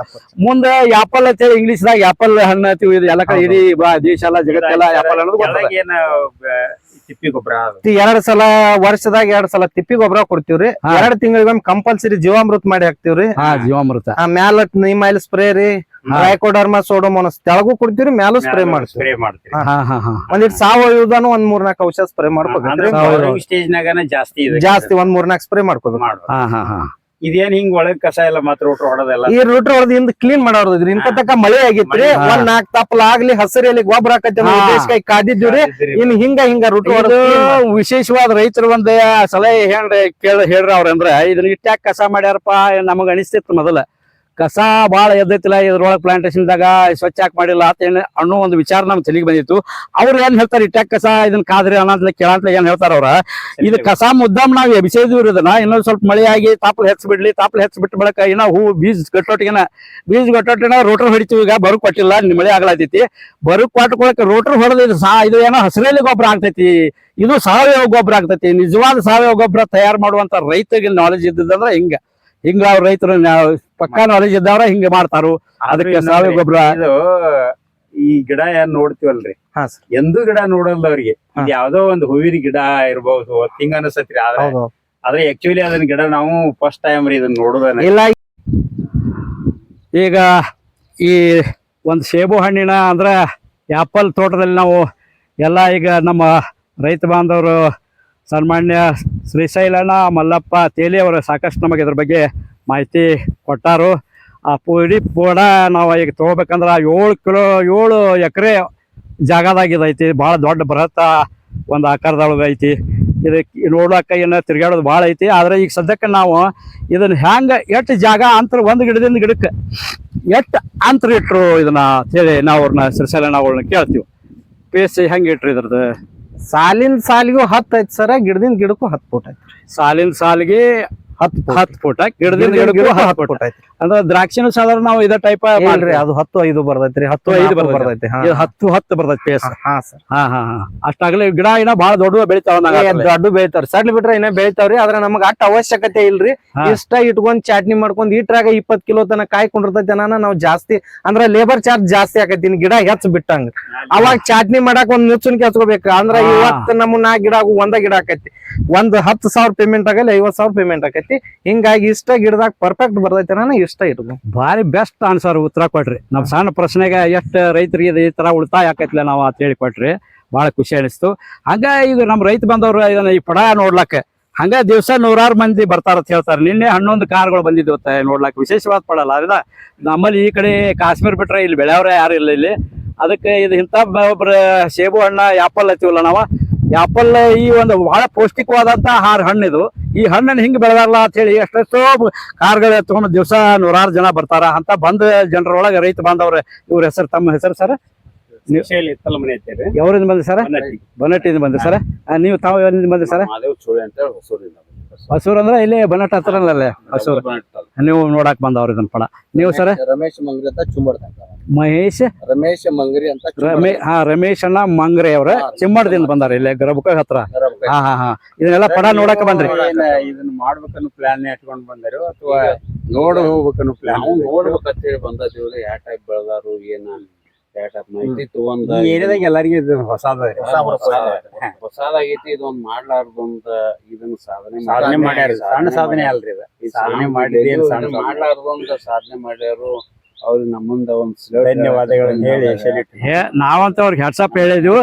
ಮುಂದ ಆಪಲ್ ಅಂತ ಇಂಗ್ಲಿಷ್ ದಾಗ ಆಪಲ್ ಹಣ್ಣು ಅಂತೀವಿ. ಇದು ಎಲ್ಲ ಕಡೆ ಇಡೀ ಬಾ- ದೇಶ ಎಲ್ಲ ಜಗತ್ತೆಲ್ಲ ಆಪಲ್ ಅನ್ನೋದು ತಿಪ್ಪಿ ಗೊಬ್ಬರ ಎರಡ್ ಸಲ ವರ್ಷದಾಗ ಎರಡ್ ಸಲ ತಿಪ್ಪಿ ಗೊಬ್ಬರ ಕೊಡ್ತೀವ್ರಿ. ಎರಡ್ ತಿಂಗಳಿಗೊಮ್ಮೆ ಕಂಪಲ್ಸರಿ ಜೀವಾಮೃತ ಮಾಡಿ ಹಾಕ್ತಿವ್ರಿ. ಹಾ ಜೀವಾಮೃತ. ಆ ಮ್ಯಾಲ ನಿಮೈಲ್ ಸ್ಪ್ರೇ ರೀ ಹಾ. ಟ್ರೈಕೋಡರ್ಮಾ ಸೋಡೋಮೋನಸ್ ತೆಳಗೂ ಕೊಡ್ತೀವ್ರಿ ಮ್ಯಾಲೂ ಸ್ಪ್ರೇ ಮಾಡ್ತೀವಿ ಸ್ಪ್ರೇ ಮಾಡ್ತೀವಿ ಹಾ ಹಾ ಹಾ. ಒಂದಿಟ್ ಸಾವಯವದಾನು ಒಂದ್ ಮೂರ್ನಾಕ್ ಔಷಧ ಸ್ಪ್ರೇ ನಾಗನ ಜಾಸ್ತಿ ಇದೆ. ಜಾಸ್ತಿ ಒಂದ್ ಮೂರ್ನಾಕ್ ಸ್ಪ್ರೇ ಮಾಡ್ಕೋಬೇಕು. ಮಾಡ್ಬೇಕು ಹಾ ಹಾ ಹಾ. ಇದೇನ್ ಹಿಂಗ್ ಒಳಗ್ ಕಸ ಎಲ್ಲ ಮಾತ್ರ ರೂಟರ್ ಹೊಡೋದೆಲ್ಲ ಈ ರೂಟ್ರ್ ಹೊಡೆದ್ ಹಿಂದ್ ಕ್ಲೀನ್ ಮಾಡೋದ್ರಿ ಇಂತ ತಕ್ಕ ಮಳೆ ಆಗಿತ್ರಿ. ಒಂದ್ ನಾಲ್ಕ್ ತಪ್ಪಲ ಆಗ್ಲಿ ಹಸಿರಲ್ಲಿ ಗೊಬ್ಬರ ಹಾಕತ್ತಿ ಕಾದಿದ್ದೀವ್ರಿ. ಇನ್ ಹಿಂಗ ಹಿಂಗ ರೂಟ್ರ್ ಹೊಡೆದ್ ವಿಶೇಷವಾದ ರೈತರು ಒಂದ್ ಸಲಹೆ ಹೇಳ್ರಿ ಕೇಳ ಹೇಳ್ರಿ ಅವ್ರಂದ್ರ ಇದನ್ನ ಇಟ್ಟ ಕಸ ಮಾಡ್ಯಾರಪ್ಪ ನಮಗ್ ಅನಿಸ್ತಿತ್ತು ಮೊದಲ. ಕಸ ಬಹಳ ಎದ್ದೈತಿಲ್ಲ ಇದ್ರೊಳಗೆ ಪ್ಲಾಂಟೇಶನ್ ದಾಗ ಸ್ವಚ್ಛ ಯಾಕೆ ಮಾಡಿಲ್ಲ ಅಂತ ಏನು ಅನ್ನೋ ಒಂದು ವಿಚಾರ ನಮ್ಮ ತಲೆಗೆ ಬಂದಿತ್ತು. ಅವ್ರು ಏನು ಹೇಳ್ತಾರೆ ಇಟ್ಯಾಕ್ ಕಸ ಇದನ್ನ ಕಾದ್ರಿ ಅನ್ನೋದ್ಲೆ ಕೇಳಂತ್ಲೆ ಏನು ಹೇಳ್ತಾರೆ ಅವ್ರ? ಇದು ಕಸ ಮುದ್ದಾಮ್ ನಾವು ಎಬಿಸಿದ್ವಿ ಇದನ್ನ ಇನ್ನೊಂದು ಸ್ವಲ್ಪ ಮಳೆ ಆಗಿ ಹೆಚ್ಚಿಬಿಡ್ಲಿ ಹೆಚ್ಚ ಬಿಡ್ಲಿ ತಾಪಲ್ ಹೆಚ್ಚ ಬಿಟ್ಟು ಬಳಕ ಏನೋ ಹೂ ಬೀಜ ಗಟ್ಟೊಟ್ಟಿಗೆನ ಬೀಜ ಕಟ್ಟೋಟಿನ ರೋಟರ್ ಹೊಡಿತೀವಿ ಈಗ ಬರು ಕೊಟ್ಟಿಲ್ಲ ನಿಮ್ಮ ಮಳೆ ಆಗ್ಲತೈತಿ ಬರು ಕೊಟ್ಕೊಳಕ್ ರೋಟರ್ ಹೊಡೆದ ಇದು ಸಾ ಇದು ಏನೋ ಹಸಿರಲ್ಲಿ ಗೊಬ್ಬರ ಆಗ್ತೈತಿ. ಇದು ಸಾವಯವ ಗೊಬ್ಬರ ಆಗ್ತೈತಿ. ನಿಜವಾದ ಸಾವಯವ ಗೊಬ್ಬರ ತಯಾರು ಮಾಡುವಂತ ರೈತರಿಗೆ ನಾಲೆಜ್ ಇದ್ದಿದ್ದಂದ್ರೆ ಹಿಂಗ. ಹಿಂಗ ಅವ್ರ ರೈತರು ಪಕ್ಕಾ ನಾಲೆಜ್ ಇದ್ದವ್ರ ಹಿಂಗ ಮಾಡ್ತಾರು. ಅದಕ್ಕೆ ಸಾವಯವ ಗೊಬ್ಬರ ಈ ಗಿಡ ಏನ್ ನೋಡ್ತೀವಲ್ರಿ? ಎಂದೂ ಗಿಡ ನೋಡಲ್ಲ ಅವ್ರಿಗೆ ಯಾವ್ದೋ ಒಂದು ಹೂವಿನ ಗಿಡ ಇರ್ಬಹುದು ಹಿಂಗ ಅನಸತ್ರಿ ಆದ್ರೆ. ಆಕ್ಚುಲಿ ಅದನ್ನ ಗಿಡ ನಾವು ಫಸ್ಟ್ ಟೈಮ್ ರೀ ಇದನ್ನ ನೋಡುದ ಇಲ್ಲ ಈಗ ಈ ಒಂದು ಸೇಬು ಹಣ್ಣಿನ ಅಂದ್ರೆ ಆ್ಯಪಲ್ ತೋಟದಲ್ಲಿ ನಾವು ಎಲ್ಲ ಈಗ ನಮ್ಮ ರೈತ ಬಾಂಧವರು ಸನ್ಮಾನ್ಯ ಶ್ರೀಶೈಲಣ್ಣ ಮಲ್ಲಪ್ಪ ತೇಲಿ ಅವರು ಸಾಕಷ್ಟು ನಮಗೆ ಇದ್ರ ಬಗ್ಗೆ ಮಾಹಿತಿ ಕೊಟ್ಟಾರು. ಆ ಪುಡಿ ಪೂಡ ನಾವು ಈಗ ತೊಗೋಬೇಕಂದ್ರೆ ಏಳು ಕಿಲೋ, ಏಳು ಎಕರೆ ಜಾಗದಾಗ ಇದೈತಿ ಭಾಳ ದೊಡ್ಡ ಬೃಹತ್ತ ಒಂದು ಆಕಾರದೊಳಗೆ ಐತಿ. ಇದಕ್ಕೆ ನೋಡೋಕೆ ಏನು ತಿರ್ಗಾಡೋದು ಭಾಳ ಐತಿ. ಆದರೆ ಈಗ ಸದ್ಯಕ್ಕೆ ನಾವು ಇದನ್ನು ಹ್ಯಾಂಗೆ ಎಷ್ಟು ಜಾಗ ಅಂತರ ಒಂದು ಗಿಡದಿಂದ ಗಿಡಕ್ಕೆ ಎಷ್ಟು ಅಂತರ ಇಟ್ಟರು ಇದನ್ನ ಹೇಳಿ ನಾವು ಅವ್ರನ್ನ ಶ್ರೀಶೈಲನ ಅವ್ರನ್ನ ಕೇಳ್ತೀವಿ. ಪೇಸಿ ಹೆಂಗೆ ಇಟ್ರಿ ಇದ್ರದ್ದು ಸಾಲಿನ ಸಾಲಿಗೂ ಹತ್ತು ಐತಿ ಸರ ಗಿಡದಿಂದ ಗಿಡಕ್ಕೂ ಹತ್ತು ಫೂಟ್ ಐತಿ ಸಾಲಿನ ಸಾಲಿಗೆ ಹತ್ತು ಫುಟ್. ಅಂದ್ರೆ ದ್ರಾಕ್ಷಿನೂ ಸಾಧಾರಣ ನಾವು ಇದೇ ಟೈಪ್ ಮಾಡ್ರಿ ಅದು ಹತ್ತು ಐದು ಬರ್ದೈತ್ರಿ ಹತ್ತು ಐದು ಬರ್ದೈತಿ ಹತ್ತು ಹತ್ತು ಬರ್ದೈತಿ ಪೇಸ್ ಹಾ ಸರ್. ಹಾ ಹಾ ಹಾ. ಅಷ್ಟಾಗಲೇ ಗಿಡ ಏನೋ ಬಹಳ ದೊಡ್ಡ ಬೆಳಿತಾವ ದೊಡ್ಡ ಬೆಳಿತಾವ್ರಿ. ಸಣ್ಣ ಬಿಟ್ರೆ ಇನ್ನ ಬೆಳಿತಾವ್ರಿ ಆದ್ರೆ ನಮಗ ಅಟ್ ಅವಶ್ಯಕತೆ ಇಲ್ರಿ. ಇಷ್ಟ ಇಟ್ಕೊಂಡ್ ಚಾಟ್ನಿ ಮಾಡ್ಕೊಂಡ್ ಇಟ್ರಾಗ ಇಪ್ಪತ್ ಕಿಲೋ ತನಕ ಕಾಯ್ಕೊಂಡಿರ್ತೈತಿ ಅನ್ನ ನಾವ್ ಜಾಸ್ತಿ ಅಂದ್ರ ಲೇಬರ್ ಚಾರ್ಜ್ ಜಾಸ್ತಿ ಆಕೈತಿ ಗಿಡ ಹೆಚ್ಚ ಬಿಟ್ಟಂಗ. ಅವಾಗ ಚಾಟ್ನಿ ಮಾಡಾಕ ಒಂದ್ ನುಚ್ಚುನ್ಕಿ ಹಚ್ಕೋಬೇಕು ಅಂದ್ರ ಇವತ್ತು ಇವತ್ ನಮ್ಮ ನಾ ಗಿಡ ಒಂದ ಗಿಡ ಆಕೈತಿ. ಒಂದ್ ಹತ್ತು ಸಾವಿರ ಪೇಮೆಂಟ್ ಆಗಲ್ಲ ಐವತ್ ಸಾವಿರ ಪೇಮೆಂಟ್ ಆಕೈತಿ. ಹಿಂಗಾಗಿ ಇಷ್ಟ ಗಿಡದಾಗ ಪರ್ಫೆಕ್ಟ್ ಬರ್ತೈತಿ ನಾನು ಇಷ್ಟ ಇಟ್ಕೊಂಡ್ ಭಾರಿ ಬೆಸ್ಟ್ ಆನ್ಸರ್ ಉತ್ತರ ಕೊಟ್ರಿ. ನಮ್ಮ ಸಣ್ಣ ಪ್ರಶ್ನೆಗೆ ಎಷ್ಟು ರೈತರಿಗೆ ಈ ತರ ಉಳಿತಾಯ ಆಕೈತಿಲ್ಲ ನಾವು ಅಂತ ಹೇಳಿ ಕೊಟ್ರಿ. ಬಹಳ ಖುಷಿ ಅನಿಸ್ತು. ಹಂಗ ಇದು ನಮ್ಮ ರೈತ ಬಂದವರು ಇದನ್ನ ಈ ಪಡ ನೋಡ್ಲಕ್ಕೆ ಹಂಗ ದಿವಸ ನೂರಾರು ಮಂದಿ ಬರ್ತಾರ ಅಂತ ಹೇಳ್ತಾರೆ. ನಿನ್ನೆ ಹನ್ನೊಂದು ಕಾರ್ಗಳು ಬಂದಿದ್ದು ಅಂತ ನೋಡ್ಲಕ್ಕೆ. ವಿಶೇಷವಾದ ಪಡಲ್ಲ. ಅದ ನಮ್ಮಲ್ಲಿ ಈ ಕಡೆ ಕಾಶ್ಮೀರ ಬಿಟ್ರೆ ಇಲ್ಲಿ ಬೆಳೆಯವ್ರೆ ಯಾರು ಇಲ್ಲ ಇಲ್ಲಿ. ಅದಕ್ಕೆ ಇದು ಇಂಥ ಒಬ್ರ ಸೇಬು ಹಣ್ಣ ಆಪಲ್ ಹಚ್ಚಿವಲ್ಲ ನಾವು. ಆಪಲ್ ಈ ಒಂದು ಬಹಳ ಪೌಷ್ಟಿಕವಾದಂತ ಆಹಾರ ಹಣ್ಣಿದು ಈ ಹಣ್ಣನ್ನು ಹಿಂಗ್ ಬೆಳೆದಾರಲ್ಲ ಅಂತ ಹೇಳಿ ಎಷ್ಟೆಷ್ಟೋ ಕಾರ್ಗಳು ಎತ್ಕೊಂಡು ದಿವಸ ನೂರಾರು ಜನ ಬರ್ತಾರ ಅಂತ ಬಂದ ಜನರೊಳಗೆ ರೈತ ಬಾಂಧವ್ರ ಇವ್ರ ಹೆಸರು ತಮ್ಮ ಹೆಸರು ಸರ್? ಯಾವ್ರಿಂದ ಬಂದ್ರಿ ಸರ್? ಬನ್ನಟ್ಟಿಯಿಂದ ಬಂದ್ರಿ ಸರ್? ನೀವು ತಾವು ಎಲ್ಲಿಂದ ಬಂದ್ರಿ ಸರ್? ಹೊಸೂರು ಅಂದ್ರೆ ಇಲ್ಲಿ ಬನ್ನಟ್ಟ ಹತ್ರ ಹೊಸೂರು. ನೀವು ನೋಡಕ್ ಬಂದವ್ರ ಇದನ್ ಪಡ. ನೀವು ಸರ್? ರಮೇಶ್ ಮಂಗ್ರಿ ಅಂತ ಚುಂಬಡ್ ಮಹೇಶ್? ರಮೇಶ್ ಮಂಗ್ರಿ ಅಂತ ರಮೇ ಹಾ ರಮೇಶ್ ಅಣ್ಣ ಮಂಗ್ರಿ ಅವ್ರ. ಚಿಮ್ಮಡದಿಂದ ಬಂದಾರ ಇಲ್ಲಿ ಗರಬಕ ಹತ್ರ. ಹಾ ಹಾ ಹಾ. ಇದನ್ನೆಲ್ಲ ಪಡ ನೋಡಕ್ ಬಂದ್ರಿ. ಇದನ್ನ ಮಾಡ್ಬೇಕನ್ನೋ ಪ್ಲಾನ್ ಇಟ್ಕೊಂಡ್ ಬಂದರು ಅಥವಾ ನೋಡ್ ಹೋಗ್ಬೇಕನ್ನೋ ಪ್ಲಾನ್ ನೋಡ್ಬೇಕಂತ ಹೇಳಿ ಬಂದ ಯಾವ ಟೈಪ್ ಬೆಳೆದಾರು ಏನ? ಏರಿಯಾದಾಗ ಎಲ್ಲರಿಗೂ ಇದು ಹೊಸಾದ ಹೊಸದಾಗೈತಿ ಇದೊಂದ್ ಮಾಡ್ಲಾರ್ದೊಂದ ಇದನ್ನ ಸಾಧನೆ ಸಾಧನೆ ಮಾಡ್ಯಾರ ಸಣ್ಣ ಸಾಧನೆ ಅಲ್ರಿ ಇದು. ಈ ಸಾಧನೆ ಮಾಡಿದ್ರೆ ಏನ್ ಸಣ್ಣ ಸಾಧನೆ? ಮಾಡ್ಲಾರ್ದೊಂದ ಸಾಧನೆ ಮಾಡ್ಯಾರು. ಅವ್ರಿಗೆ ನಮ್ಮಂದ ಒಂದ್ ಧನ್ಯವಾದಗಳನ್ನ ಹೇಳಿ ಸೆಲ್ಯೂಟ್ ಏ ನಾವಂತ ಅವ್ರಿಗೆ ಹೆಡ್ಸಪ್ ಹೇಳಿದ್ವು.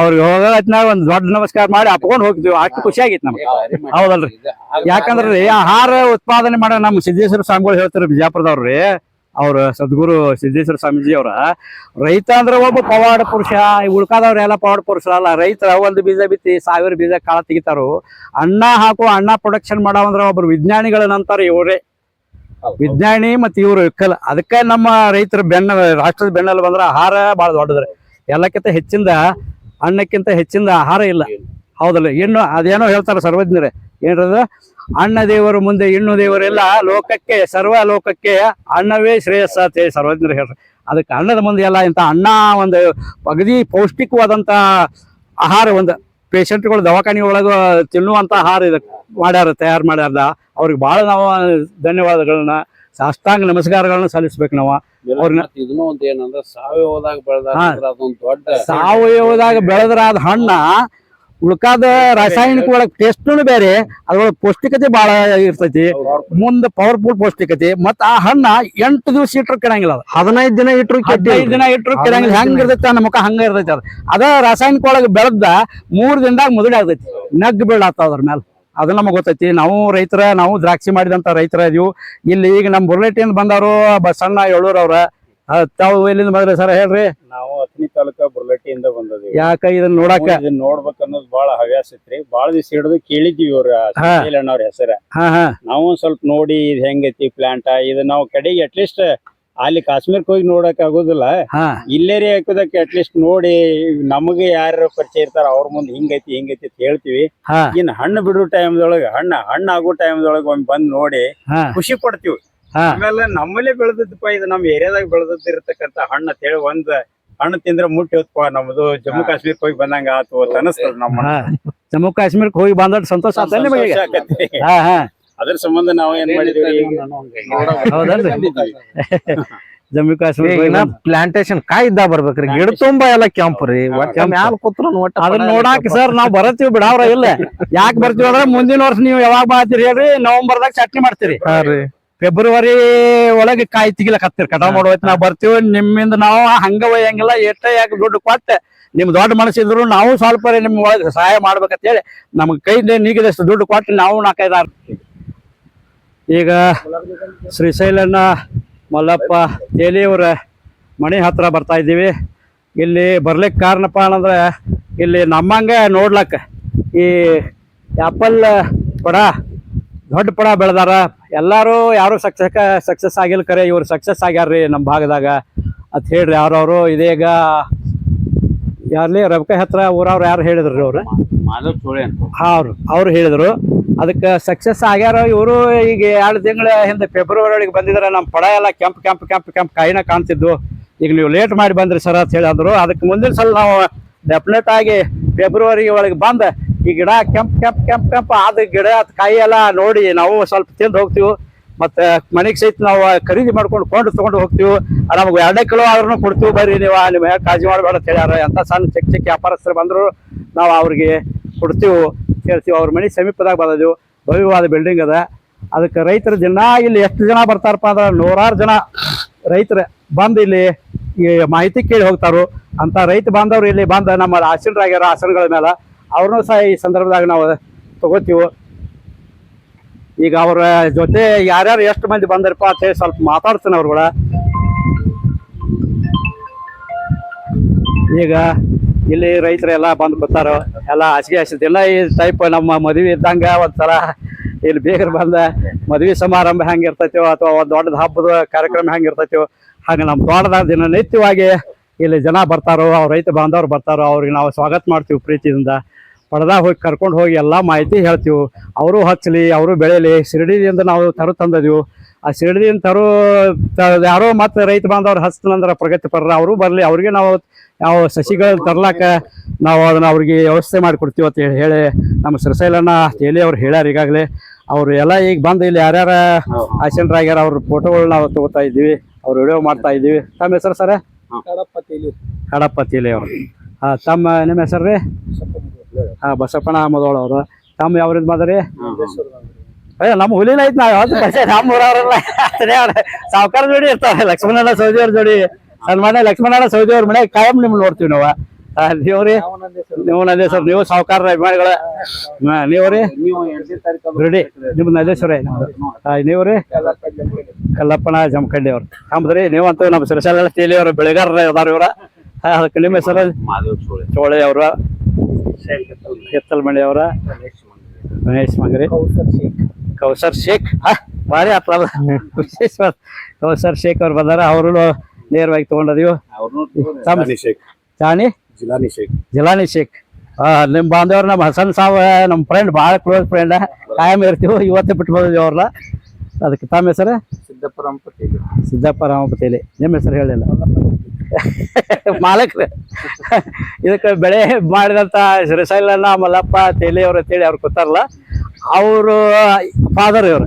ಅವ್ರಿಗೆ ಹೋಗೋತ್ನಾಗ ಒಂದ್ ದೊಡ್ಡ ನಮಸ್ಕಾರ ಮಾಡಿ ಅಪ್ಕೊಂಡ್ ಹೋಗ್ತೀವಿ ಅಷ್ಟು ಖುಷಿ ಆಗಿತ್ತು ನಮ್ಗೆ. ಹೌದಲ್ರಿ. ಯಾಕಂದ್ರೆ ರೀ ಆಹಾರ ಉತ್ಪಾದನೆ ಮಾಡೋ ನಮ್ಮ ಸಿದ್ದೇಶ್ವರ ಸ್ವಾಮಿಗಳು ಹೇಳ್ತಾರೆ ಬಿಜಾಪುರದವ್ರಿ ಅವ್ರ ಸದ್ಗುರು ಸಿದ್ದೇಶ್ವರ ಸ್ವಾಮೀಜಿ ಅವ್ರ. ರೈತ ಅಂದ್ರೆ ಒಬ್ಬ ಪವಾಡ ಪುರುಷ ಉಳ್ಕಾದವ್ರ ಎಲ್ಲ ಪವಾಡ ಪುರುಷ ಅಲ್ಲ. ರೈತರ ಒಂದು ಬೀಜ ಬಿತ್ತಿ ಸಾವಿರ ಬೀಜ ಕಾಳ ತೆಗಿತಾರು. ಅಣ್ಣ ಹಾಕು ಅಣ್ಣ ಪ್ರೊಡಕ್ಷನ್ ಮಾಡವಂದ್ರ ಒಬ್ರು ವಿಜ್ಞಾನಿಗಳ ನಂತರ ಇವರೇ. ವಿಜ್ಞಾನಿ ಮತ್ತೆ ಇವರು ಕಲ್ ಅದಕ್ಕೆ ನಮ್ಮ ರೈತರ ಬೆನ್ನ ರಾಷ್ಟ್ರದ ಬೆನ್ನಲ್ಲಿ ಬಂದ್ರೆ ಆಹಾರ ಬಹಳ ದೊಡ್ಡದ್ರೆ. ಎಲ್ಲಕ್ಕಿಂತ ಹೆಚ್ಚಿಂದ ಅನ್ನಕ್ಕಿಂತ ಹೆಚ್ಚಿಂದ ಆಹಾರ ಇಲ್ಲ. ಹೌದಲ್ಲ. ಏನು ಅದೇನೋ ಹೇಳ್ತಾರೆ ಸರ್ವಜ್ಞರೇ. ಏನ್ರದ? ಅಣ್ಣ ದೇವರು ಮುಂದೆ ಇನ್ನು ದೇವರೆಲ್ಲ ಲೋಕಕ್ಕೆ ಸರ್ವ ಲೋಕಕ್ಕೆ ಅಣ್ಣವೇ ಶ್ರೇಯಸ್ಸ ಅಂತ ಹೇಳಿ ಸರ್ವಜ್ಞರು ಹೇಳ್ರಿ. ಅದಕ್ಕೆ ಅಣ್ಣದ ಮುಂದೆ ಎಲ್ಲ ಇಂಥ ಅಣ್ಣ ಒಂದು ಅಗದಿ ಪೌಷ್ಟಿಕವಾದಂಥ ಆಹಾರ ಒಂದು ಪೇಷಂಟ್ಗಳು ದವಾಖಾನೆ ಒಳಗ ತಿನ್ನುವಂಥ ಆಹಾರ ಇದಕ್ಕೆ ಮಾಡ್ಯಾರ ತಯಾರು ಮಾಡ್ಯಾರ ಅವ್ರಿಗೆ ಭಾಳ ನಾವು ಧನ್ಯವಾದಗಳನ್ನ ಸಾಷ್ಟಾಂಗ ನಮಸ್ಕಾರಗಳನ್ನ ಸಲ್ಲಿಸ್ಬೇಕು ನಾವು. ಅವ್ರನ್ನ ಇದನ್ನೂ ಒಂದು ಏನಂದ್ರೆ ಸಾವಯವದಾಗ ಬೆಳೆದ್ರ ದೊಡ್ಡ ಸಾವಯವದಾಗ ಬೆಳೆದ್ರಾದ ಹಣ್ಣ ಉಳ್ಕಾದ ರಾಸಾಯನಿಕ ಒಳಗ್ ಟೇಸ್ಟ್ನು ಬೇರೆ ಅದ್ರೊಳಗೆ ಪೌಷ್ಟಿಕತೆ ಬಹಳ ಇರ್ತೈತಿ. ಮುಂದೆ ಪವರ್ಫುಲ್ ಪೌಷ್ಟಿಕತೆ ಮತ್ತ ಆ ಹಣ್ಣ ಎಂಟು ದಿವಸ ಇಟ್ರು ಕೆಡಂಗಿಲ್ಲ ಅದು. ಹದಿನೈದು ದಿನ ಇಟ್ರು ಹದಿನೈದು ದಿನ ಇಟ್ರು ಕೆಡಂಗಿಲ್ಲ. ಹೆಂಗ್ ಇರ್ತೈತಿ ನಮ್ಮ ಮುಖ ಹಂಗ ಇರ್ತೈತಿ ಅದು. ಅದ ರಾಸಾಯನಿಕ ಒಳಗೆ ಬೆಳೆದ ಮೂರ್ ದಿನದಾಗ ಮುದುಡಿ ಆಗ್ತೈತಿ. ನಗ್ ಬೀಳಾತಾವ ಅದ್ರ ಮೇಲೆ ಅದು ನಮಗೆ ಗೊತ್ತೈತಿ. ನಾವು ರೈತರ ನಾವು ದ್ರಾಕ್ಷಿ ಮಾಡಿದಂತ ರೈತರ ಇದೀವಿ. ಇಲ್ಲಿ ಈಗ ನಮ್ಮ ಬುರ್ಲೆಟಿಯಿಂದ ಬಂದವರು ಬಸಣ್ಣ ಏಳೂರ್ ಅವ್ರ ಆ, ತಾವು ಎಲ್ಲಿಂದ ಬಂದ್ರಿ ಸರ್ ಹೇಳ್ರಿ? ನಾವು ಅತ್ನಿ ತಾಲೂಕ ಬುರ್ಲಟ್ಟಿಯಿಂದ ಬಂದದ್ವಿ. ಯಾಕ ಇದನ್ನ ನೋಡಾಕ? ಇದನ್ನ ನೋಡ್ಬೇಕ ಅನ್ನೋದು ಬಹಳ ಹವ್ಯಾಸ ಐತ್ರಿ ಬಹಳ ದಿವಸ ಹಿಡಿದು ಕೇಳಿದ್ವಿ ಇವ್ರ ಅಣ್ಣವ್ರ ಅವ್ರ ಹೆಸರ. ನಾವು ಸ್ವಲ್ಪ ನೋಡಿ ಇದ್ ಹೆಂಗೈತಿ ಪ್ಲಾಂಟ್ ಇದು ನಾವು ಕಡೆಗೆ ಅಟ್ಲೀಸ್ಟ್ ಅಲ್ಲಿ ಕಾಶ್ಮೀರಕ್ಕೆ ಹೋಗಿ ನೋಡಕ್ ಆಗೋದಿಲ್ಲ. ಇಲ್ಲೇರಿ ಹಾಕೋದಕ್ಕೆ ಅಟ್ಲೀಸ್ಟ್ ನೋಡಿ ನಮಗೆ ಯಾರ ಪರಿಚಯ ಇರ್ತಾರ ಅವ್ರ ಮುಂದೆ ಹಿಂಗೈತಿ ಹಿಂಗೈತಿ ಅಂತ ಹೇಳ್ತೀವಿ. ಇನ್ ಹಣ್ಣು ಬಿಡೋ ಟೈಮ್ದೊಳಗ ಹಣ್ಣ ಹಣ್ಣು ಆಗೋ ಟೈಮ್ದೊಳಗ ಒಮ್ಮೆ ಬಂದ್ ನೋಡಿ ಖುಷಿ ಪಡ್ತೀವಿ. ಆಮೇಲೆ ನಮ್ಮಲ್ಲಿ ಬೆಳೆದಿದ್ದಪ್ಪ ಇದು ನಮ್ಮ ಏರಿಯಾದಾಗ ಬೆಳೆದಿದ್ದಿರತಕ್ಕಂತ ಹಣ್ಣು ಅಂತ ಹೇಳಿ ಒಂದ್ ಹಣ್ಣು ತಿಂದ್ರೆ ಮುಟ್ಟಿ ಹೊತ್ಪ ನಮ್ದು ಜಮ್ಮು ಕಾಶ್ಮೀರಕ್ಕೆ ಹೋಗಿ ಬಂದಂಗ ಆತು ಅಂತ ಅನಸ್ತದ ನಮ್ಮ ಜಮ್ಮು ಕಾಶ್ಮೀರಕ್ಕೆ ಹೋಗಿ ಬಂದ ಸಂತೋಷ ಆತ. ಹಾ ಹಾ. ಅದ್ರ ಸಂಬಂಧ ನಾವು ಏನ್ ಮಾಡಿದ್ವಿ? ಜಮ್ಮು ಕಾಶ್ಮೀರ ಪ್ಲಾಂಟೇಶನ್ ಕಾಯಿ ಇದ್ದ ಬರ್ಬೇಕ್ರಿ ಗಿಡ ತುಂಬಾ ಎಲ್ಲ ಕೆಂಪು ರೀ ಮ್ಯಾಲ ಕೂತ್ರ ಒಟ್ಟ ಅದನ್ನ ನೋಡಾಕ ಸರ್ ನಾವ್ ಬರತ್ತೀವಿ ಬಿಡಾವ್ರ ಇಲ್ಲ. ಯಾಕೆ ಬರ್ತೀವಿ ಅಂದ್ರೆ ಮುಂದಿನ ವರ್ಷ ನೀವು ಯಾವಾಗ ಬಾತೀರಿ ಹೇಳ್ರಿ ನವೆಂಬರ್ದಾಗ ಚಟ್ನಿ ಮಾಡ್ತೀರಿ. ಹಾ ರೀ. ಫೆಬ್ರವರಿ ಒಳಗೆ ಕಾಯಿ ತೆಗಿಲಕ್ ಹತ್ತಿರ ಕಟಾವ್ ಮಾಡೋ ಹೊತ್ತಿಗ್ ನಾವ್ ಬರ್ತೀವಿ ನಿಮ್ಮಿಂದ ನಾವು ಹಂಗ ಒಯ್ಯಂಗಿಲ್ಲ ಎಷ್ಟ ಯಾಕೆ ದುಡ್ಡು ಕೊಟ್ಟ ನಿಮ್ ದೊಡ್ಡ ಮನಸ್ಸಿದ್ರು ನಾವು ಸ್ವಲ್ಪ ನಿಮ್ ಒಳಗೆ ಸಹಾಯ ಮಾಡ್ಬೇಕಂತ ಹೇಳಿ ನಮ್ಗೆ ಕೈ ನೀಗಿದಷ್ಟು ದುಡ್ಡು ಕೊಟ್ಟು ನಾವು ನಾಲ್ಕೈದಾರು ಈಗ ಶ್ರೀಶೈಲನ ಮಲ್ಲಪ್ಪ ತೇಲಿಯವರ ಮನೆ ಹತ್ರ ಬರ್ತಾ ಇದ್ದೀವಿ. ಇಲ್ಲಿ ಬರ್ಲಿಕ್ಕೆ ಕಾರಣಪ್ಪ ಅಂದ್ರೆ ಇಲ್ಲಿ ನಮ್ಮಂಗ ನೋಡ್ಲಕ್ಕ ಈ ಆ್ಯಪಲ್ ಪಡ ದೊಡ್ಡ ಪಡ ಬೆಳೆದಾರ. ಎಲ್ಲರೂ ಯಾರು ಸಕ್ಸಸ್ ಸಕ್ಸಸ್ ಆಗಿಲ್ಲ ಕರೆ ಇವ್ರು ಸಕ್ಸಸ್ ಆಗ್ಯಾರ್ರಿ ನಮ್ಮ ಭಾಗದಾಗ ಅಂತ ಹೇಳ್ರಿ ಯಾರವರು ಇದೀಗ ಯಾರ್ಲಿ ರಬ್ಕ ಹತ್ರ ಊರವ್ರು ಯಾರು ಹೇಳಿದ್ರು ಅವ್ರು? ಅಂತ. ಹಾ ಅವ್ರು ಅವ್ರು ಹೇಳಿದ್ರು. ಅದಕ್ಕೆ ಸಕ್ಸಸ್ ಆಗ್ಯಾರ ಇವರು ಈಗ ಎರಡು ತಿಂಗಳ ಹಿಂದೆ ಫೆಬ್ರವರಿ ಒಳಗೆ ಬಂದಿದ್ರೆ. ನಮ್ಮ ಪಡ ಎಲ್ಲ ಕೆಂಪ್ ಕೆಂಪ್ ಕೆಂಪ್ ಕೆಂಪ್ ಕಾಯಿನ ಕಾಣ್ತಿದ್ವು. ಈಗ ನೀವು ಲೇಟ್ ಮಾಡಿ ಬಂದ್ರಿ ಸರ್ ಅಂತ ಹೇಳಿ ಅಂದ್ರು ಅದಕ್ಕೆ ಮುಂದಿನ ಸಲ ನಾವು ಡೆಫಿನೆಟ್ ಆಗಿ ಫೆಬ್ರವರಿ ಒಳಗೆ ಬಂದ ಈ ಗಿಡ ಕೆಂಪ್ ಕೆಂಪ್ ಕೆಂಪ್ ಕೆಂಪ್ ಆದ ಗಿಡ ಕಾಯಿ ಎಲ್ಲ ನೋಡಿ ನಾವು ಸ್ವಲ್ಪ ತಿಂದು ಹೋಗ್ತೀವಿ. ಮತ್ತೆ ಮನೆಗೆ ಸಹಿತ ನಾವು ಖರೀದಿ ಮಾಡ್ಕೊಂಡು ಕೊಂಡು ತಗೊಂಡು ಹೋಗ್ತೀವಿ. ನಮ್ಗೆ ಎರಡೇ ಕಿಲೋ ಆದ್ರೂ ಕೊಡ್ತೀವಿ. ಬರ್ರಿ ನೀವು ನಿಮ್ಮ ಕಾಳಜಿ ಮಾಡಬೇಡ ಅಂತ ಹೇಳ್ಯಾರ. ಎಂತ ಸಣ್ಣ ಚಿಕ್ಕ ಚಿಕ್ಕ ವ್ಯಾಪಾರಸ್ಥರು ಬಂದ್ರು ನಾವು ಅವ್ರಿಗೆ ಕೊಡ್ತೀವಿ. ಹೇಳ್ತೀವಿ ಅವ್ರ ಮನೆ ಸಮೀಪದಾಗ ಬಂದದ್ದು ಭವ್ಯವಾದ ಬಿಲ್ಡಿಂಗ್ ಅದ. ಅದಕ್ಕೆ ರೈತರು ದಿನ ಇಲ್ಲಿ ಎಷ್ಟು ಜನ ಬರ್ತಾರಪ್ಪ ಅಂದ್ರೆ ನೂರಾರು ಜನ ರೈತರು ಬಂದು ಇಲ್ಲಿ ಈ ಮಾಹಿತಿ ಕೇಳಿ ಹೋಗ್ತಾರು. ಅಂತ ರೈತ ಬಾಂಧವ್ರು ಇಲ್ಲಿ ಬಂದ ನಮ್ಮ ಆಸನರಾಗ್ಯಾರ ಆಸನಗಳ ಮೇಲೆ ಅವ್ರನ್ನೂ ಸಹ ಈ ಸಂದರ್ಭದಾಗ ನಾವು ತಗೋತೀವಿ. ಈಗ ಅವರ ಜೊತೆ ಯಾರ್ಯಾರು ಎಷ್ಟು ಮಂದಿ ಬಂದರಪ್ಪ ಅಂತ ಹೇಳಿ ಸ್ವಲ್ಪ ಮಾತಾಡ್ತೀನಿ ಕೂಡ. ಈಗ ಇಲ್ಲಿ ರೈತರೆಲ್ಲ ಬಂದು ಕೂತಾರ, ಎಲ್ಲ ಹಾಸಿಗೆ ಹಾಸಿದಿಲ್ಲ ಈ ಟೈಪ್ ನಮ್ಮ ಮದುವೆ ಇದ್ದಂಗ ಒಂಥರ ಇಲ್ಲಿ ಬೇಗರ್ ಬಂದ ಮದುವೆ ಸಮಾರಂಭ ಹೆಂಗೆ ಇರ್ತೈತೋ ಅಥವಾ ಒಂದು ದೊಡ್ಡದ ಹಬ್ಬದ ಕಾರ್ಯಕ್ರಮ ಹೆಂಗೆ ಇರ್ತೈತೋ ಹಾಗೆ ನಮ್ಮ ತೋಟದ ದಿನನಿತ್ಯವಾಗಿ ಇಲ್ಲಿ ಜನ ಬರ್ತಾರೋ ಅವ್ರ ರೈತ ಬಾಂಧವ್ರು ಬರ್ತಾರೋ ಅವ್ರಿಗೆ ನಾವು ಸ್ವಾಗತ ಮಾಡ್ತೀವಿ ಪ್ರೀತಿಯಿಂದ. ಪಡೆದಾಗ ಹೋಗಿ ಕರ್ಕೊಂಡು ಹೋಗಿ ಎಲ್ಲ ಮಾಹಿತಿ ಹೇಳ್ತೀವಿ. ಅವರು ಹಚ್ಚಲಿ ಅವರು ಬೆಳೆಯಲಿ ಶಿರಡಿಯಿಂದ ನಾವು ತರು ತಂದದೀವು. ಆ ಶಿರಡಿಯಿಂದ ತರು ಯಾರೋ ಮತ್ತು ರೈತ ಬಾಂಧವ್ರು ಹಚ್ತನಂದ್ರೆ ಪ್ರಗತಿಪರರ ಅವರು ಬರಲಿ ಅವ್ರಿಗೆ ನಾವು ನಾವು ಸಸಿಗಳು ತರ್ಲಾಕ ನಾವು ಅದನ್ನು ಅವ್ರಿಗೆ ವ್ಯವಸ್ಥೆ ಮಾಡಿಕೊಡ್ತೀವಿ ಅಂತ ಹೇಳಿ ಹೇಳಿ ನಮ್ಮ ಸಿರಸೈಲನ್ನ ಹೇಳಿ ಅವ್ರು ಹೇಳ್ಯಾರ ಈಗಾಗಲೇ. ಅವರು ಎಲ್ಲ ಈಗ ಬಂದು ಇಲ್ಲಿ ಯಾರ್ಯಾರ ಆಕ್ಸಿಡೆಂಟ್ ಅವ್ರ ಫೋಟೋಗಳು ನಾವು ತಗೋತಾ ಇದ್ದೀವಿ ಅವ್ರು ವಿಡಿಯೋ ಮಾಡ್ತಾ ಇದ್ದೀವಿ. ತಮ್ಮ ಹೆಸರು ಸರ? ಕಡಪ್ಪ ತೇಲಿ ಅವರು. ಹಾಂ ತಮ್ಮ ನಿಮ್ಮ ಹೆಸರು ರೀ ಹಾ ಬಸಪ್ಪಣ್ಣ ಅಹಮದೋಳ ಅವರು. ತಮ್ಮ ಯಾವ್ರಿಂದ ಮಾದ್ರಿ ಅಯ್ಯ ನಮ್ಮ ಹುಲಿನ ಐತ್ ನಾವ್ ಯಾವ್ದು ಕಸ ನಮ್ಮ ಊರವ್ರಲ್ಲ ಸಾವುಕಾರ ಜೋಡಿ ಇರ್ತಾರೆ ಲಕ್ಷ್ಮಣನ ಸೌದಿ ಅವ್ರ ಜೋಡಿ. ಸನ್ಮಾನ ಲಕ್ಷ್ಮಣನ ಸೌದಿ ಅವ್ರ ಮನೆ ಕಾಯಂ ನಿಮ್ ನೋಡ್ತೀವಿ ನಾವು. ನೀವ್ರಿ ನೀವು ನಂದೇಶ್ವರ ನೀವು ಸಾವುಕಾರ ಅಭಿಮಾನಿಗಳ ನೀವ್ರಿ? ನೀವು ಎಂಟನೇ ತಾರೀಕು ರೆಡಿ. ನಿಮ್ ನಂದೇಶ್ವರ ನೀವ್ರಿ? ಕಲ್ಲಪ್ಪನ ಜಮಖಂಡಿ ಅವ್ರು. ನಮ್ದ್ರಿ ನೀವಂತೂ ನಮ್ಮ ಸಿರಸಾಲ ತೇಲಿ ಅವ್ರ ಬೆಳೆಗಾರರ ಅದಾರ ಇವ್ರ. ಹಾ, ಅದಕ್ಕೆ ನಿಮ್ಮ ಹೆಸರು? ಚೋಳಿ. ಅವ್ರ. ಹೆತ್ತಲ್ಮಣಿ ಅವರ. ಮಹೇಶ್ ಮಂಗ್ರಿ ಕೌಸರ್ ಶೇಖ್. ಹಾ ಭಾರಿ ಆತಲ್ಲ ವಿಶೇಷವಾದ ಕೌಸರ್ ಶೇಖ್ ಅವ್ರು ಬಂದಾರ. ಅವರು ನೇರವಾಗಿ ತಗೊಂಡದೀವಿ. ಚಾಣಿ? ಜಿಲಾನಿ ಶೇಖ್. ಜಿಲಾನಿ ಶೇಖ್. ನಿಮ್ಮ ಬಾಂಧವ್ರು ನಮ್ಮ ಹಸನ್ ಸಾವ್ ನಮ್ಮ ಫ್ರೆಂಡ್ ಭಾಳ ಕ್ಲೋಸ್ ಫ್ರೆಂಡ್ ಕಾಯಂ ಇರ್ತೀವಿ ಇವತ್ತೇ ಬಿಟ್ಟು ಬಂದಿದ್ದೀವಿ ಅವ್ರಲ್ಲ ಅದಕ್ಕೆ ತಮ್ಮ ಹೆಸರು? ಸಿದ್ದಪ್ಪ ಪಟೇಲ್. ಸಿದ್ದಪ್ಪ ರಾಮಪತೇಲಿ ನಿಮ್ಮ ಹೆಸರು ಹೇಳಿಲ್ಲ ಮಾಲಕ್ರು. ಇದಕ್ಕೆ ಬೆಳೆ ಮಾಡಿದಂಥ ಶ್ರೀಶೈಲಣ್ಣ ಮಲ್ಲಪ್ಪ ತೇಲಿ ಅವ್ರು ಅಂತೇಳಿ ಅವ್ರು ಗೊತ್ತಾರಲ್ಲ ಅವರು ಫಾದರ್ ಇವರು.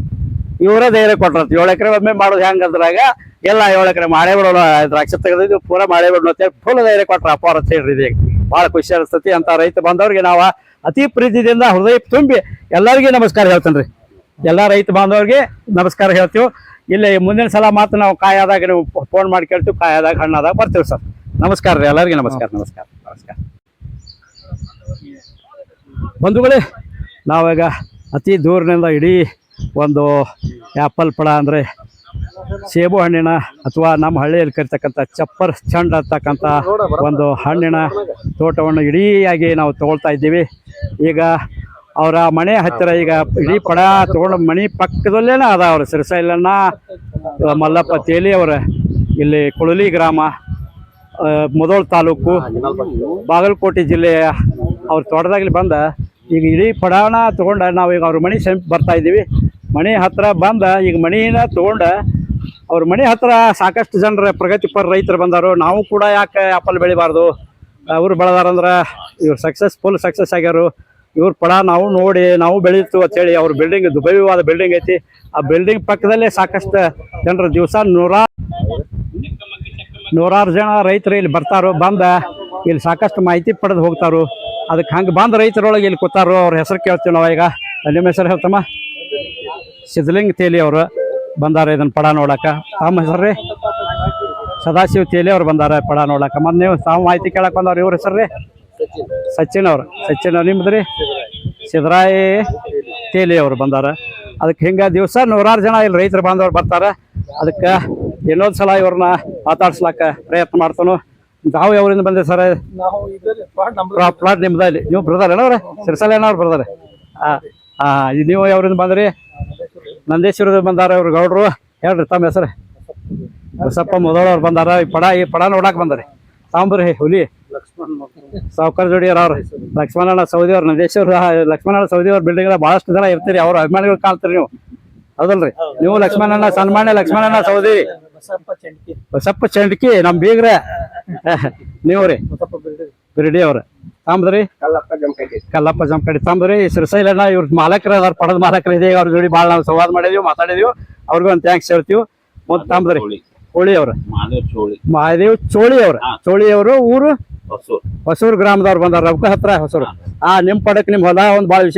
ಇವರೇ ಧೈರ್ಯ ಕೊಟ್ರಂತ. ಏಳು ಎಕರೆ ಒಮ್ಮೆ ಮಾಡೋದು ಹೆಂಗ್ ಅಂದ್ರಾಗ ಎಲ್ಲ ಏಳು ಎಕರೆ ಮಾಡೇ ಬಿಡೋಣ, ದ್ರಾಕ್ಷಿ ತೆಗೆದಿದ್ದು ಪೂರ ಮಾಡೇ ಬಿಡೋಣ ಅಂತೇಳಿ ಫುಲ್ ಧೈರ್ಯ ಕೊಟ್ರ ಅಪ್ಪ ಅಂತ ಇದೀಗ ಭಾಳ ಖುಷಿ ಅನಿಸ್ತತಿ ಅಂತ ರೈತ ಬಾಂಧವ್ರಿಗೆ ನಾವು ಅತಿ ಪ್ರೀತಿಯಿಂದ ಹೃದಯ ತುಂಬಿ ಎಲ್ಲರಿಗೂ ನಮಸ್ಕಾರ ಹೇಳ್ತೇನೆ ರೀ ಎಲ್ಲ ರೈತ ಬಾಂಧವ್ರಿಗೆ ನಮಸ್ಕಾರ ಹೇಳ್ತೀವಿ. ಇಲ್ಲಿ ಮುಂದಿನ ಸಲ ಮಾತ್ರ ನಾವು ಕಾಯಾದಾಗ ನೀವು ಫೋನ್ ಮಾಡಿ ಕೇಳ್ತೀವಿ, ಕಾಯಾದಾಗ ಹಣ್ಣಾದಾಗ ಬರ್ತೀವಿ ಸರ್. ನಮಸ್ಕಾರ ರೀ, ಎಲ್ಲರಿಗೂ ನಮಸ್ಕಾರ ನಮಸ್ಕಾರ ನಮಸ್ಕಾರ. ಬಂಧುಗಳೇ, ನಾವೀಗ ಅತಿ ದೂರದಿಂದ ಇಡೀ ಒಂದು ಆ್ಯಪಲ್ ಪಡ ಅಂದರೆ ಸೇಬು ಹಣ್ಣಿನ ಅಥವಾ ನಮ್ಮ ಹಳ್ಳಿಯಲ್ಲಿ ಕರಿತಕ್ಕಂಥ ಚಪ್ಪರ್ ಚಂಡ್ ಅಂತಕ್ಕಂಥ ಒಂದು ಹಣ್ಣಿನ ತೋಟವನ್ನು ಇಡೀಯಾಗಿ ನಾವು ತಗೊಳ್ತಾ ಇದ್ದೀವಿ. ಈಗ ಅವರ ಮನೆ ಹತ್ತಿರ ಈಗ ಇಡೀ ಪಡ ತಗೊಂಡು ಮನೆ ಪಕ್ಕದಲ್ಲೇನ ಅದ ಅವರು ಸಿರಸೈಲನ್ನ ಮಲ್ಲಪ್ಪ ತೇಲಿ ಅವರ ಇಲ್ಲಿ ಕುಳಲಿ ಗ್ರಾಮ ಮುದೋಳ್ ತಾಲೂಕು, ಬಾಗಲಕೋಟೆ ಜಿಲ್ಲೆಯ ಅವ್ರ ತೋಟದಾಗಲಿ ಬಂದ ಈಗ ಇಡೀ ಪಡಾನ ತಗೊಂಡ ನಾವು ಈಗ ಅವ್ರ ಮನೆ ಸಮೀಪ ಬರ್ತಾ ಇದ್ದೀವಿ. ಮನೆ ಹತ್ತಿರ ಬಂದ ಈಗ ಮಣಿನ ತಗೊಂಡ ಅವ್ರ ಮನೆ ಹತ್ರ ಸಾಕಷ್ಟು ಜನರ ಪ್ರಗತಿಪರ ರೈತರು ಬಂದಾರು. ನಾವು ಕೂಡ ಯಾಕೆ ಆಪಲ್ ಬೆಳಿಬಾರ್ದು? ಅವ್ರು ಬೆಳೆದಾರಂದ್ರೆ ಇವ್ರು ಸಕ್ಸಸ್ಫುಲ್ ಸಕ್ಸಸ್ ಆಗ್ಯಾರು. ಇವ್ರ ಪಡ ನಾವು ನೋಡಿ, ನಾವು ಬೆಳೀತು ಅಂತೇಳಿ ಅವ್ರ ಬಿಲ್ಡಿಂಗ್ ದುಬೈವಾದ ಬಿಲ್ಡಿಂಗ್ ಐತಿ. ಆ ಬಿಲ್ಡಿಂಗ್ ಪಕ್ಕದಲ್ಲೇ ಸಾಕಷ್ಟು ಜನರು ದಿವಸ ನೂರಾರು ನೂರಾರು ಜನ ರೈತರು ಇಲ್ಲಿ ಬರ್ತಾರೋ. ಬಂದ ಇಲ್ಲಿ ಸಾಕಷ್ಟು ಮಾಹಿತಿ ಪಡೆದು ಹೋಗ್ತಾರೋ. ಅದಕ್ಕೆ ಹಂಗೆ ಬಂದ ರೈತರೊಳಗೆ ಇಲ್ಲಿ ಕೂತಾರೋ. ಅವ್ರ ಹೆಸರು ಕೇಳ್ತೀವಿ ನಾವು ಈಗ ನಿಮ್ಮ ಹೆಸರು ಹೇಳ್ತಮ್ಮ. ಸಿದ್ಲಿಂಗ್ ತೇಲಿ ಅವರು. ಬಂದಾರ ಇದನ್ನ ಪಡ ನೋಡಕ. ತಮ್ಮ ಹೆಸರು ರೀ ಸದಾಶಿವ ತೇಲಿ ಅವ್ರು ಬಂದಾರ ಪಡ ನೋಡಕ. ಮತ್ತೆ ನೀವು ತಾವು ಮಾಹಿತಿ ಕೇಳಕ್ ಬಂದವ್ರು ಇವ್ರ ಹೆಸರು ರೀ ಸಚಿನ್ ಅವ್ರು. ಸಚಿನ್ ಅವ್ರು ರೀ ಸಿದ್ದರಾಯ ತೇಲಿ ಅವರು ಬಂದಾರ. ಅದಕ್ಕೆ ಹಿಂಗೆ ದಿವಸ ನೂರಾರು ಜನ ಇಲ್ಲಿ ರೈತರು ಬಾಂಧವ್ರು ಬರ್ತಾರೆ. ಅದಕ್ಕೆ ಇನ್ನೊಂದು ಸಲ ಇವ್ರನ್ನ ಮಾತಾಡ್ಸ್ಲಾಕ ಪ್ರಯತ್ನ ಮಾಡ್ತಾನು. ನಾವು ಯಾವ್ರಿಂದ ಬಂದೆ ಸರ್? ಪ್ಲಾಟ್ ನಿಮ್ದಲ್ಲಿ ನೀವು ಬ್ರದರ್ ಏನವ್ರೆ ಸಿರ್ಸಲ್ ಏನವ್ರು ಬ್ರದರ್? ಹಾಂ ಹಾಂ ನೀವು ಯಾವ್ರಿಂದ ಬಂದ್ರಿ? ನಂದೇಶ್ವರದ ಬಂದಾರ ಇವ್ರು ಗೌಡ್ರು. ಹೇಳ್ರಿ ತಮ್ಮ ಹೆಸರು. ಬಸಪ್ಪ ಮೊದಲವ್ರು ಬಂದಾರ. ಈ ಪಡ ಈ ಪಡ ನೋಡಕ್ ಬಂದಾರೆ. ತಾಂಬ್ರಿ ಹುಲಿ. ಸಾವುಕಾರ ಜೋಡಿ ಅವ್ರು. ಲಕ್ಷ್ಮಣ ಸೌದಿ ಅವ್ರ, ನಂದೇಶ್ವರ ಲಕ್ಷ್ಮಣ ಸೌದಿ ಅವ್ರ ಬಿಲ್ಡಿಂಗ್ ಬಹಳಷ್ಟು ಜನ ಇರ್ತೀರಿ. ಅವ್ರ ಅಭಿಮಾನಿಗಳು ಕಾಣ್ತೀರಿ ನೀವು. ಹೌದಲ್ರಿ? ನೀವು ಲಕ್ಷ್ಮಣನ ಸನ್ಮಾನ್ಯ ಲಕ್ಷ್ಮಣನ ಸೌದಿ. ಬಸಪ್ಪ ಚಂಡ್ಕಿ, ನಮ್ ಬೀಗ್ರೆ. ನೀವು ರೀ. ಬಿರ್ಡಿ ಅವ್ರ. ತಾಮ್ದ್ರಿ ಕಲ್ಲಪ್ಪ ಜಮಖಂಡಿ. ಕಲ್ಲಪ್ಪ ಜಮಕಡಿ ತಾಮ್ದ್ರಿ ಸಿರಸೈಲಣ್ಣ ಇವ್ರ ಮಾಲಕರ ಅದಾರ ಪಡದ ಮಾಲಕರ ಇದೆ. ಅವ್ರ ಜೋಡಿ ಭಾಳ ನಾವು ಸಂವಾದ ಮಾಡಿದೀವಿ ಮಾತಾಡಿದೀವಿ. ಅವ್ರಿಗೂ ಒಂದು ಥ್ಯಾಂಕ್ಸ್ ಹೇಳ್ತೀವಿ. ಮತ್ತೆ ತಾಮ್ದ್ರಿ ಕೋಳಿ ಹೋಳಿ ಅವ್ರ. ಮಹಾದೇವ್ ಚೋಳಿ. ಅವ್ರ. ಚೋಳಿ ಅವರು ಊರು? ಹೊಸೂರ್. ಹೊಸೂರು ಗ್ರಾಮದವ್ರು ಬಂದಾರ ರವಕ ಹತ್ರ ಹೊಸೂರು. ಆ ನಿಮ್ ಪಡಕ್ ನಿಮ್ ಹೊಲ ಒಂದ್ ಭಾಳ ವಿಶೇಷ